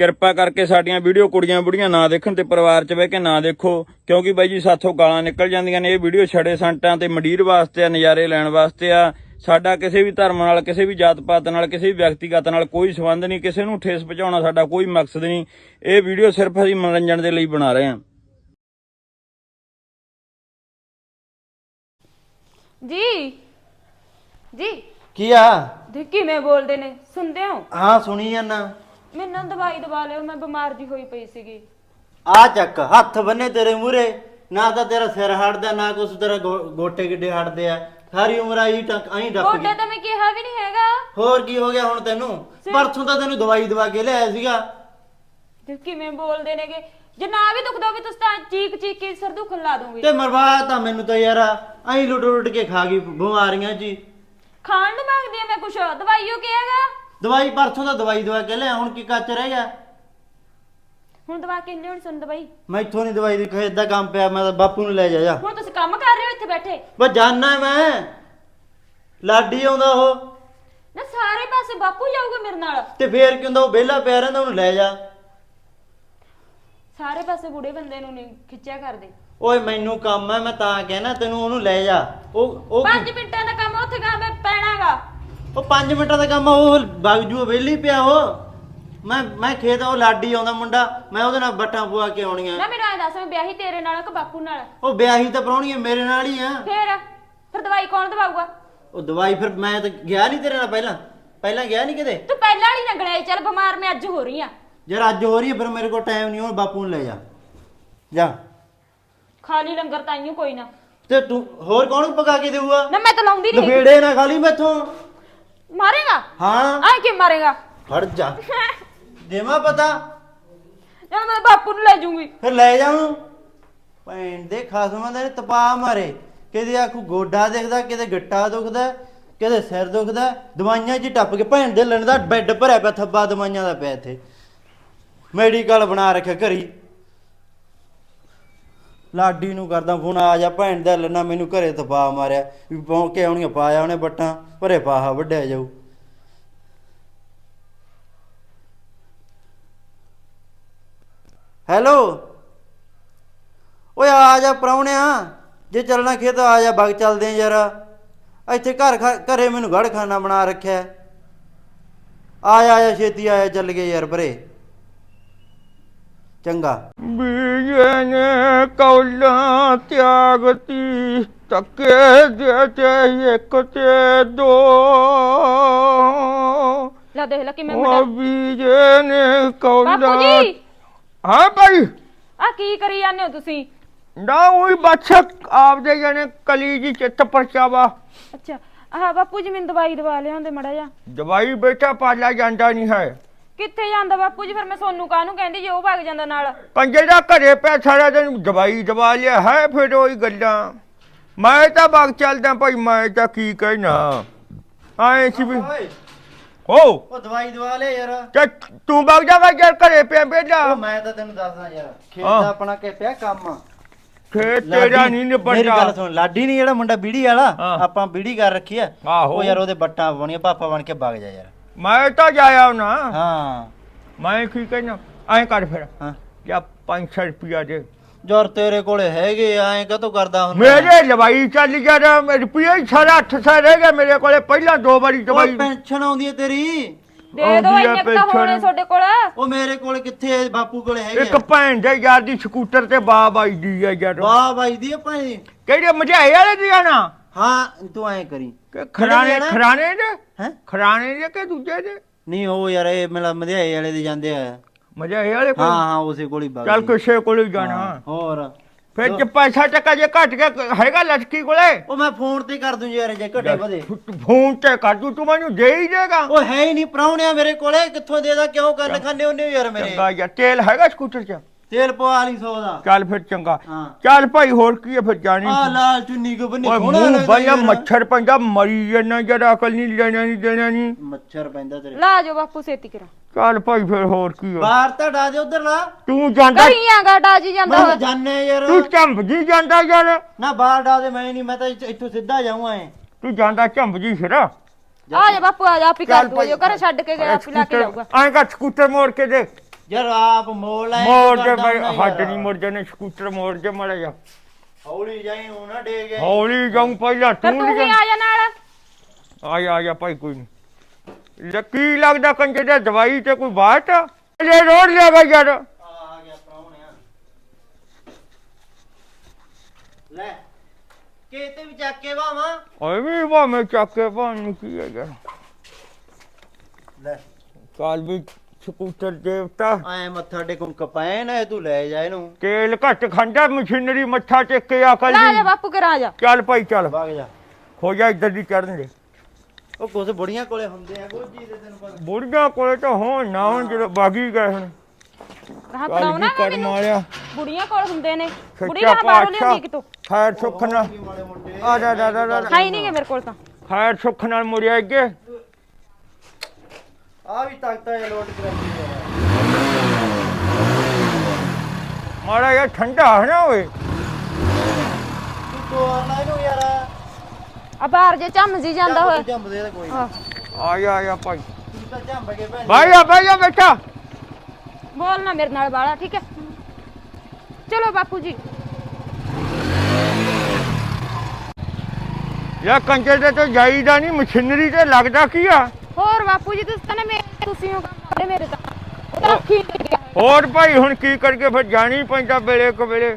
ਕਿਰਪਾ ਕਰਕੇ ਸਾਡੀਆਂ ਵੀਡੀਓ ਕੁੜੀਆਂ ਬੁੜੀਆਂ ਨਾ ਦੇਖਣ ਤੇ ਪਰਿਵਾਰ 'ਚ ਬਹਿ ਕੇ ਨਾ ਦੇਖੋ। ਕਿਉਂਕਿ ਬਾਈ ਜੀ ਸਾਥੋਂ ਗਾਲਾਂ ਨਿਕਲ ਜਾਂਦੀਆਂ ਨੇ। ਇਹ ਵੀਡੀਓ ਛੜੇ ਸੰਟਾਂ ਤੇ ਮੰਡੀਰ ਵਾਸਤੇ ਆ ਨਜ਼ਾਰੇ ਲੈਣ ਵਾਸਤੇ ਆ। ਸਾਡਾ ਕਿਸੇ ਵੀ ਧਰਮ ਨਾਲ ਕਿਸੇ ਵੀ ਜਾਤ ਪਾਤ ਨਾਲ ਕਿਸੇ ਵੀ ਵਿਅਕਤੀਗਤ ਨਾਲ ਕੋਈ ਸੰਬੰਧ ਨਹੀਂ। ਕਿਸੇ ਨੂੰ ਠੇਸ ਪਹੁੰਚਾਉਣਾ ਸਾਡਾ ਕੋਈ ਮਕਸਦ ਨਹੀਂ। ਇਹ ਵੀਡੀਓ ਸਿਰਫ ਅਸੀਂ ਮਨੋਰੰਜਨ ਦੇ ਲਈ ਬਣਾ ਰਹੇ ਹਾਂ। ਜੀ। ਜੀ। ਕੀ ਆ? ਦੇ ਕਿਵੇਂ ਬੋਲਦੇ ਨੇ? ਸੁਣਦੇ ਹੋ? ਹਾਂ ਸੁਣੀ ਜਾਨਾ ਮੈਨੂੰ ਦਵਾਈ ਦਵਾ ਲਿਓ ਮੈਂ ਬਿਮਾਰ ਜੀ ਹੋਈ ਪਈ ਸੀਗੀ। ਆ ਚੱਕ ਹੱਥ ਬੰਨੇ ਤੇਰੇ ਮੂਰੇ ਨਾ ਤਾਂ ਤੇਰਾ ਸਿਰ ਹਟਦਾ ਨਾ ਕੁਛ ਤੇਰਾ ਗੋ- ਗੋਟੇ ਗਿੱਡੇ ਹਟਦੇ ਆ। ਸਾਰੀ ਉਮਰ ਆਈ ਟੱਕ ਆਈ ਡੱਪ ਗਈ ਤਾਂ ਮੈਂ ਕਿਹਾ ਵੀ ਨਹੀਂ ਹੈਗਾ। ਹੋਰ ਕੀ ਹੋ ਗਿਆ ਹੁਣ ਤੈਨੂੰ? ਪਰਸੋਂ ਤਾਂ ਤੈਨੂੰ ਦਵਾਈ ਦਵਾ ਕੇ ਲਿਆਇਆ ਸੀਗਾ। ਤੇ ਕਿਵੇਂ ਬੋਲਦੇ ਨੇਗੇ? ਜੇ ਨਾ ਵੀ ਦੁਖਦਾ ਤੁਸੀਂ ਤਾਂ ਚੀਕ ਚੀਕ ਕੇ ਸਿਰ ਦੁਖਣ ਲਾ ਦੋਗੇ। ਤੇ ਮਰਵਾ ਤਾਂ ਮੈਨੂੰ ਤਾਂ ਯਾਰ ਆਈ ਲੁੱਟ ਲੁੱਟ ਕੇ ਖਾ ਗਈ ਬਿਮਾਰੀਆਂ ਜੀ। ਖਾਣ ਨੂੰ ਮੰਗਦੀ ਆ ਮੈਂ ਕੁਛ। ਦਵਾਈਓ ਕਿਹਾਗਾ ਦਵਾਈ ਪਰਸੋਂ ਤਾਂ ਦਵਾਈ ਦਵਾ ਕੇ ਲਿਆ ਹੁਣ ਕੀ ਕੱਚ ਰਹਿ ਗਿਆ? ਹੁਣ ਦਵਾ ਕੇ ਲਿਆਉਣ ਸੁਣ ਦਵਾਈ। ਮੈਥੋਂ ਨਹੀਂ ਦਵਾਈ ਦੀ ਖੇਤ ਦਾ ਕੰਮ ਪਿਆ ਮੈਂ ਤਾਂ ਬਾਪੂ ਨੂੰ ਲੈ ਜਾ ਜਾ। ਹੁਣ ਤੁਸੀਂ ਕੰਮ ਕਰ ਰਹੇ ਹੋ ਇੱਥੇ ਬੈਠੇ। ਬਸ ਜਾਣਾ ਮੈਂ। ਲਾਡੀ ਆਉਂਦਾ ਉਹ। ਨਾ ਸਾਰੇ ਪਾਸੇ ਬਾਪੂ ਜਾਊਗਾ ਮੇਰੇ ਨਾਲ। ਤੇ ਫੇਰ ਕੀ ਹੁੰਦਾ ਉਹ ਵਿਹਲਾ ਪਿਆ ਰਹਿੰਦਾ ਉਹਨੂੰ ਲੈ ਜਾ। ਸਾਰੇ ਪਾਸੇ ਬੁੜੇ ਬੰਦੇ ਨੂੰ ਨਹੀਂ ਖਿੱਚਿਆ ਕਰਦੇ। ਓਏ ਮੈਨੂੰ ਕੰਮ ਹੈ ਮੈਂ ਤਾਂ ਕਹਿਣਾ ਤੈਨੂੰ ਉਹਨੂੰ ਲੈ ਜਾ। ਉਹ ਉਹ 5 ਮਿੰਟਾਂ ਦਾ ਕੰਮ ਉੱਥੇ ਗਾ ਮੈਂ ਪੈਣਾਗਾ। ਉਹ 5 ਮਿੰਟਾਂ ਦਾ ਕੰਮ ਆ, ਉਹ ਬਗਜੂ ਵਿਹਲੀ ਪਿਆ ਉਹ। ਮੈਂ ਮੈਂ ਖੇਤ ਉਹ ਲਾਡੀ ਆਉਂਦਾ ਮੁੰਡਾ ਮੈਂ ਉਹਦੇ ਨਾਲ ਬੱਟਾਂ ਪਵਾ ਕੇ ਆਉਣੀਆਂ ਨਾ ਮੈਨੂੰ ਐ ਦੱਸ ਮੈਂ ਵਿਆਹੀ ਤੇਰੇ ਨਾਲ ਕਿ ਬਾਪੂ ਨਾਲ? ਉਹ ਵਿਆਹੀ ਤਾਂ ਪ੍ਰਾਹੁਣੀ ਹੈ ਮੇਰੇ ਨਾਲ ਹੀ ਆ। ਫੇਰ? ਫਿਰ ਦਵਾਈ ਕੌਣ ਦਵਾਊਗਾ? ਉਹ ਦਵਾਈ ਫਿਰ ਮੈਂ ਤਾਂ ਗਿਆ ਨਹੀਂ ਤੇਰੇ ਨਾਲ ਪਹਿਲਾਂ। ਪਹਿਲਾਂ ਗਿਆ ਨਹੀਂ ਕਿਤੇ? ਤੂੰ ਪਹਿਲਾਂ ਵਾਲੀ ਨੰਗੜਾਈ ਚੱਲ ਬਿਮਾਰ ਮੈਂ ਅੱਜ ਹੋ ਰਹੀ ਆ। ਯਾਰ ਅੱਜ ਹੋ ਰਹੀ ਹੈ ਫਿਰ ਮੇਰੇ ਕੋਲ ਟਾਈਮ ਨਹੀਂ ਹੁਣ ਬਾਪੂ ਨੂੰ ਲੈ ਜਾ। ਜਾ। ਖਾਲੀ ਲੰਗਰ ਤਾਈਓ ਕੋਈ ਨਾ। ਤੇ ਤੂੰ ਹੋਰ ਕੌਣ ਪਕਾ ਕੇ ਦੇਊਗਾ? ਨਾ ਮੈਂ ਤਾਂ ਲਾਉਂਦੀ ਨਹੀਂ ਲਫੇੜੇ ਨਾ ਖਾਲੀ ਮੈਥੋਂ। ਮਾਰੇਗਾ? ਹਾਂ। ਆਏ ਕਿ ਮਾਰੇਗਾ? ਫੜ ਜਾ। ਦੇਵਾ ਪਤਾ? ਜਦ ਮੈਂ ਬਾਪੂ ਨੂੰ ਲੈ ਜੂੰਗੀ ਫਿਰ ਲੈ ਜਾਉਂ ਭੈਣ ਦੇ ਖਸਮਾਂ ਦੇ ਤਪਾ ਮਾਰੇ। ਕਿਤੇ ਆਖੂ ਗੋਡਾ ਦਿਖਦਾ ਕਿਤੇ ਗਿੱਟਾ ਦੁਖਦਾ ਕਿਤੇ ਸਿਰ ਦੁਖਦਾ। ਦਵਾਈਆਂ 'ਚ ਹੀ ਟੱਪ ਕੇ ਭੈਣ ਦੇ ਲੈਣ ਦਾ ਬੈੱਡ ਭਰਿਆ ਪਿਆ ਥੱਬਾ ਦਵਾਈਆਂ ਦਾ ਪਿਆ ਇੱਥੇ। ਮੈਡੀਕਲ ਬਣਾ ਰੱਖਿਆ ਘਰੀ। ਲਾਡੀ ਨੂੰ ਕਰਦਾ ਫੋਨ, ਆ ਜਾ ਭੈਣ ਦਾ ਲੈਣਾ ਮੈਨੂੰ ਘਰੇ ਤਪਾ ਮਾਰਿਆ। ਵੀ ਪੌਂ ਕੇ ਆਉਣੀਆਂ ਪਾਇਆ ਉਹਨੇ ਬੱਟਾਂ ਭਰੇ ਪਾਹਾ ਵੱਢਿਆ ਜਾਊ। ਹੈਲੋ? ਓਏ, ਆ ਜਾ ਪ੍ਰਾਹੁਣਿਆ, ਜੇ ਚੱਲਣਾ ਖੇਤ, ਆ ਜਾ, ਬਗ ਚੱਲਦੇ ਆ ਯਾਰ। ਇੱਥੇ ਘਰ ਘਰੇ ਮੈਨੂੰ ਗੜ ਖਾਨਾ ਬਣਾ ਰੱਖਿਆ। ਹੈ। ਆਇਆ ਆਇਆ ਛੇਤੀ ਆਇਆ ਚੱਲ ਗਏ ਯਾਰ ਪਰੇ। ਚੰਗਾ। ਬੀਜੇ ਨੇ ਕੌਲਾਂ ਤਿਆਗਤੀ ਤੱਕੇ ਦੇ ਤੇ ਇੱਕ ਤੇ ਦੋ। ਲੈ ਦੇਖ ਲੈ ਕਿਵੇਂ ਉਹ ਮੁੰਡਾ ਬੀਜੇ ਨੇ ਬਾਪੂ ਕੌਲਾਂ ਜੀ! ਹਾਂ ਭਾਈ। ਆ ਕੀ ਕਰੀ ਜਾਂਦੇ ਹੋ ਤੁਸੀਂ? ਨਾ ਉਹੀ ਬੱਚ ਆਪਦੇ ਜਣੇ ਕਲੀ ਜੀ ਚਿੱਤ ਪਰਚਾਵਾ ਅੱਛਾ ਆਹ ਬਾਪੂ ਜੀ ਮੈਨੂੰ ਦਵਾਈ ਦਵਾ ਲਿਆਉਂਦੇ ਮੜਾ ਜਾ ਦਵਾਈ ਬੇਟਾ ਪਾਲਾ ਜਾਂਦਾ ਨਹੀਂ ਹੈ। ਕਿੱਥੇ ਜਾਂਦਾ ਬਾਪੂ ਜੀ? ਫਿਰ ਮੈਂ ਸੋਨੂੰ ਕਾਹਨੂੰ ਕਹਿੰਦੀ ਜੇ ਉਹ ਭੱਗ ਜਾਂਦਾ ਨਾਲ? ਕੰਜੇ ਦਾ ਘਰੇ ਪਿਆ ਸਾਰਾ ਦਿਨ ਦਵਾਈ ਦਵਾ ਲਿਆ ਹੈ ਫਿਰ ਉਹੀ ਗੱਲਾਂ। ਮੈਂ ਤਾਂ ਬਾਗ ਚੱਲਦਾ ਭਾਈ ਮੈਂ ਤਾਂ ਕੀ ਕਹਿਣਾ। ਆਏ ਸੀ ਵੀ ਓਏ। ਹੋ ਉਹ ਦਵਾਈ ਦਵਾ ਲੈ ਯਾਰ। ਤੇ ਤੂੰ ਬਾਗ ਜਾਗਾ ਯਾਰ ਘਰੇ ਪਿਆ ਬੇਟਾ ਉਹ ਮੈਂ ਤਾਂ ਤੈਨੂੰ ਦੱਸਦਾ ਯਾਰ ਖੇਤ ਹਾਂ। ਦਾ ਆਪਣਾ ਕਿ ਪਿਆ ਕੰਮ? ਖੇਤ ਲਾਡੀ, ਤੇਰਾ ਨਹੀਂ ਮੇਰੀ ਗੱਲ ਨਿਪਟਦਾ ਸੁਣ ਲਾਡੀ ਨਹੀਂ ਜਿਹੜਾ ਮੁੰਡਾ ਬੀੜੀ ਵਾਲਾ ਹਾਂ। ਆਪਾਂ ਬੀੜੀ ਕਰ ਰੱਖੀ ਆ। ਆਹੋ। ਉਹ ਯਾਰ ਉਹਦੇ ਬੱਟਾਂ ਪਾਉਣੀਆਂ ਪਾਪਾ ਬਣ ਕੇ ਵਗ ਜਾ ਯਾਰ। ਮੈਂ ਤਾਂ ਜਾਇਆ ਨਾ। ਹਾਂ। ਮੈਂ ਕੀ ਕਹਿਣਾ ਐਂ ਕਰ ਫਿਰ। ਹਾਂ। ਜਾਂ 500 ਰੁਪਿਆ ਦੇ। ਜੋਰ ਤੇਰੇ ਕੋਲੇ ਹੈਗੇ ਐਂ ਕਦੋਂ ਕਰਦਾ ਹੁੰਦਾ? ਮੇਰੇ ਲਵਾਈ ਚੱਲ ਜਾ ਰਿਹਾ ਰੁਪਿਆ ਹੀ ਸਾਰਾ 800 ਰਹਿ ਗਿਆ ਮੇਰੇ ਕੋਲੇ ਪਹਿਲਾਂ ਦੋ ਵਾਰੀ ਦਵਾਈ। ਉਹ ਪੈਨਸ਼ਨ ਆਉਂਦੀ ਹੈ ਤੇਰੀ? ਦੇ ਦੋ ਆਉਂਦੀ ਆ ਇੰਨੇ ਤਾਂ ਪੈਨਸ਼ਨ। ਹੋਣੇ ਤੁਹਾਡੇ ਕੋਲ? ਉਹ ਮੇਰੇ ਕੋਲ ਕਿੱਥੇ ਹੈ? ਬਾਪੂ ਕੋਲੇ ਹੈਗੇ ਇੱਕ ਭੈਣ ਦੇ ਯਾਰ ਦੀ ਸਕੂਟਰ ਤੇ ਬਾਬ ਆਈ ਦੀ ਹੈ ਯਾਰ। ਵਾਹ ਬਾਈ ਦੀ ਭਾਈ? ਕਿਹੜੇ ਮਝਾਏ ਵਾਲੇ ਦੀ ਜਾਣਾ ਹਾਂ ਤੂੰ ਐਂ ਕਰੀ। ਕਿ ਖਰਾਣੇ ਜਾਣਾ? ਖਰਾਣੇ ਦੇ ਹੈ? ਖਰਾਣੇ ਦੇ ਕਿ ਦੂਜੇ ਦੇ ਨਹੀਂ ਉਹ ਯਾਰ ਇਹ ਮੇਲਾ ਮਧਿਆਏ ਵਾਲੇ ਦੇ ਜਾਂਦੇ ਆ। ਮਝਾਏ ਵਾਲੇ ਹਾਂ ਕੋਲ? ਹਾਂ ਉਸੇ ਕੋਲ ਹੀ ਵਗ ਚੱਲ। ਕਿਸੇ ਕੋਲ ਹੀ ਜਾਣਾ। ਹੋਰ? ਫਿਰ ਜੇ ਪੈਸਾ ਟਕਾ ਜੇ ਘਟ ਗਿਆ ਹੈਗਾ ਲਟਕੀ ਕੋਲੇ? ਉਹ ਮੈਂ ਫੋਨ ਤੇ ਕਰ ਦੂੰ ਯਾਰ ਜੇ ਘਟੇ ਵਧੇ। ਫੋਨ ਤੇ ਕਰ ਦੂ ਤੂੰ ਮੈਨੂੰ ਦੇ ਹੀ ਦੇਗਾ। ਉਹ ਹੈ ਹੀ ਨਹੀਂ ਪ੍ਰਾਹੁਣਿਆ ਮੇਰੇ ਕੋਲੇ ਕਿੱਥੋਂ ਦੇਦਾ ਕਿਉਂ ਖਾਂਦੇ ਹੁੰਦੇ ਹੋ ਯਾਰ ਮੇਰੇ? ਚੰਗਾ ਯਾਰ ਤੇਲ ਹੈਗਾ ਸਕੂਟਰ 'ਚ? ਤੇਲ ਪਵਾ ਲਈ ਸੌ ਦਾ। ਚੱਲ ਫਿਰ ਚੰਗਾ। ਹਾਂ। ਚੱਲ ਭਾਈ ਹੋਰ ਕੀ ਹੈ ਫਿਰ ਜਾਣੀ ਆ ਲਾਲ ਚੁੰਨੀ ਕੋ ਬੰਨੀ ਓਏ ਸੋਹਣਾ ਮੂੰਹ ਲੱਗਦਾ ਯਾਰ। ਮੱਛਰ ਪੈਂਦਾ ਮਰੀ ਜਨਾ ਜਰਾ ਅਕਲ ਨਹੀਂ ਲੈਣਾ ਨਹੀਂ ਦੇਣਾ ਨਹੀਂ ਮੱਛਰ ਪੈਂਦਾ ਤੇਰੇ। ਲਾ ਜਾਓ ਬਾਪੂ ਛੇਤੀ ਕਰਾ। ਚੱਲ ਭਾਈ ਫਿਰ ਹੋਰ ਕੀ ਹੈ ਬਾਹਰ ਤਾਂ ਡਾ ਦੇ ਉਧਰ ਲਾ ਤੂੰ ਜਾਂਦਾ ਕਰੀ ਆਗਾ ਡਾਜੀ ਜਾਂਦਾ। ਮੈਂ ਹੋਇਆ। ਜਾਣੇ ਯਾਰ। ਤੂੰ ਝੰਬ ਜੀ ਜਾਂਦਾ ਯਾਰ। ਨਾ ਬਾਹਰ ਡਾ ਦੇ ਮੈਂ ਨਹੀਂ ਮੈਂ ਤਾਂ ਇੱਥੋਂ- ਇੱਥੋਂ ਸਿੱਧਾ ਜਾਊਂ ਐ। ਤੂੰ ਜਾਂਦਾ ਝੰਬ ਜੀ ਫਿਰ। ਆ ਜਾ ਬਾਪੂ ਆ ਜਾ ਆਪੀ ਕਰ ਦੂ ਜੋ ਘਰ ਛੱਡ ਕੇ ਗਿਆ ਆਪੀ ਲਾ ਕੇ ਜਾਊਗਾ। ਐਂ ਕਰ ਸਕੂਟਰ ਮੋੜ ਕੇ ਦੇ। ਯਾਰ ਆਪ ਮੋੜ ਲੈ ਮੋੜ ਦੇ ਬਈ ਹੱਡ ਨਹੀਂ ਮੁੜ ਜਾਣੇ ਸਕੂਟਰ ਮੋੜ ਕੇ ਮੜਾ ਜਾ ਹੌਲੀ ਜਾਈ ਹੁਣ ਨਾ ਡੇ ਗਏ ਹੌਲੀ ਜਾਉਂ ਪਹਿਲਾਂ ਫਿਰ ਤੂੰ ਤੂੰ ਵੀ ਨਹੀਂ ਆ ਜਾ ਨਾਲ। ਆ ਜਾ ਆ ਜਾ ਭਾਈ ਕੋਈ ਨਹੀਂ ਲੱਕੀ ਲੱਗਦਾ ਕੰਜੇ ਦੇ ਦਵਾਈ ਤੇ ਕੋਈ ਬਾਤ ਇਹ ਰੋੜ ਲਿਆ ਗਾ ਯਾਰ। ਆ ਗਿਆ ਪ੍ਰਾਹੁਣਿਆ। ਲੈ ਕਿਤੇ ਵੀ ਚੱਕ ਕੇ ਵਾਵਾਂ। ਓਏ ਵੀ ਵਾ ਮੈਂ ਚੱਕ ਕੇ ਪਾਣ ਨੂੰ ਕੀ ਹੈ ਯਾਰ। ਲੈ। ਕਾਲ ਵੀ ਸਕੂਟਰ ਦੇਵਤਾ। ਐ ਮੱਥਾ ਟੇਕੂ ਕਪੈਨ ਹੈ ਤੂੰ ਲੈ ਜਾ ਇਹਨੂੰ। ਤੇਲ ਘੱਟ ਖਾਂਦਾ ਮਸ਼ੀਨਰੀ ਮੱਥਾ ਟੇਕਿਆ ਕਰ ਲੈ ਜਾ ਬਾਪੂ ਕਰ ਜਾ। ਚੱਲ ਭਾਈ ਚੱਲ। ਵਗ ਜਾ। ਹੋ ਜਾ ਇੱਧਰ ਦੀ ਚੜਨ ਦੇ। ਉਹ ਕੁਛ ਬੁੜੀਆਂ ਕੋਲੇ ਹੁੰਦੇ ਆ ਗੋਜੀ ਦੇ ਤੈਨੂੰ ਪਤਾ। ਬੁੜੀਆਂ ਕੋਲੇ ਤਾਂ ਹੋਣ ਨਾ ਹੋਣ ਜਦੋਂ ਬਾਗੀ ਗਏ ਹੁਣ। ਰਾਹ ਪੜਾਉਣਾ ਵੀ ਕਰ ਮਾਰਿਆ ਬੁੜੀਆਂ ਕੋਲ ਹੁੰਦੇ ਨੇ। ਸੱਚਾ ਬੁੜੀਆਂ ਬਾਹਰੋਂ ਲਿਆਉਂਦੀ ਕਿਤੋਂ? ਖੈਰ ਸੁੱਖ ਨਾਲ। ਆ ਜਾ ਜਾ ਜਾ ਜਾ। ਹੈ ਹੀ ਨਹੀਂਗੇ ਮੇਰੇ ਕੋਲ ਤਾਂ। ਖੈਰ ਸੁੱਖ ਨਾਲ ਮੁੜਿਆ ਅੱਗੇ। ਆ ਵੀ ਤਖਤਾ ਇਹ ਲੋਡ ਕਰਾਂਦੀ ਹੈ ਮਾੜਾ ਜਿਹਾ ਠੰਡਾ ਹੈ ਨਾ ਓਏ। ਤੂੰ ਤੋਰ ਲੈ ਇਹਨੂੰ ਯਾਰ। ਆ ਬਾਹਰ ਜੇ ਝੰਮ ਜੀ ਜਾਂਦਾ ਹੋਇਆ। ਜੰਮ ਦੇ ਤਾਂ ਕੋਈ ਨੀ। ਹਾਂ। ਆ ਜਾ ਆ ਜਾ ਭਾਈ। ਤੂੰ ਤਾਂ ਜੰਮ ਕੇ ਭੈਣ ਭਾਈ ਆ ਭਾਈ ਆ ਬੈਠਾ। ਬੋਲ ਨਾ ਮੇਰੇ ਨਾਲ ਬਾਲਾ ਠੀਕ ਹੈ? ਚਲੋ ਬਾਪੂ ਜੀ। ਯਾ ਕੰਜੇ ਤੇ ਤਾਂ ਜਾਈਦਾ ਨਹੀਂ ਮਸ਼ੀਨਰੀ ਤੇ ਲੱਗਦਾ ਕੀ ਆ? ਹੋਰ ਬਾਪੂ ਜੀ ਤੁਸੀਂ ਤਾਂ ਨਾ ਮੇਰੇ ਤੁਸੀਂ ਹੋ ਕੰਮ ਮੇਰੇ ਤਾਂ ਉਹ ਤਾਂ ਅੱਖੀ ਨਹੀਂ ਗਿਆ ਹੋਰ ਭਾਈ ਹੁਣ ਕੀ ਕਰਕੇ ਫਿਰ ਜਾਣੀ ਪੈਂਦਾ ਵੇਲੇ ਕਵੇਲੇ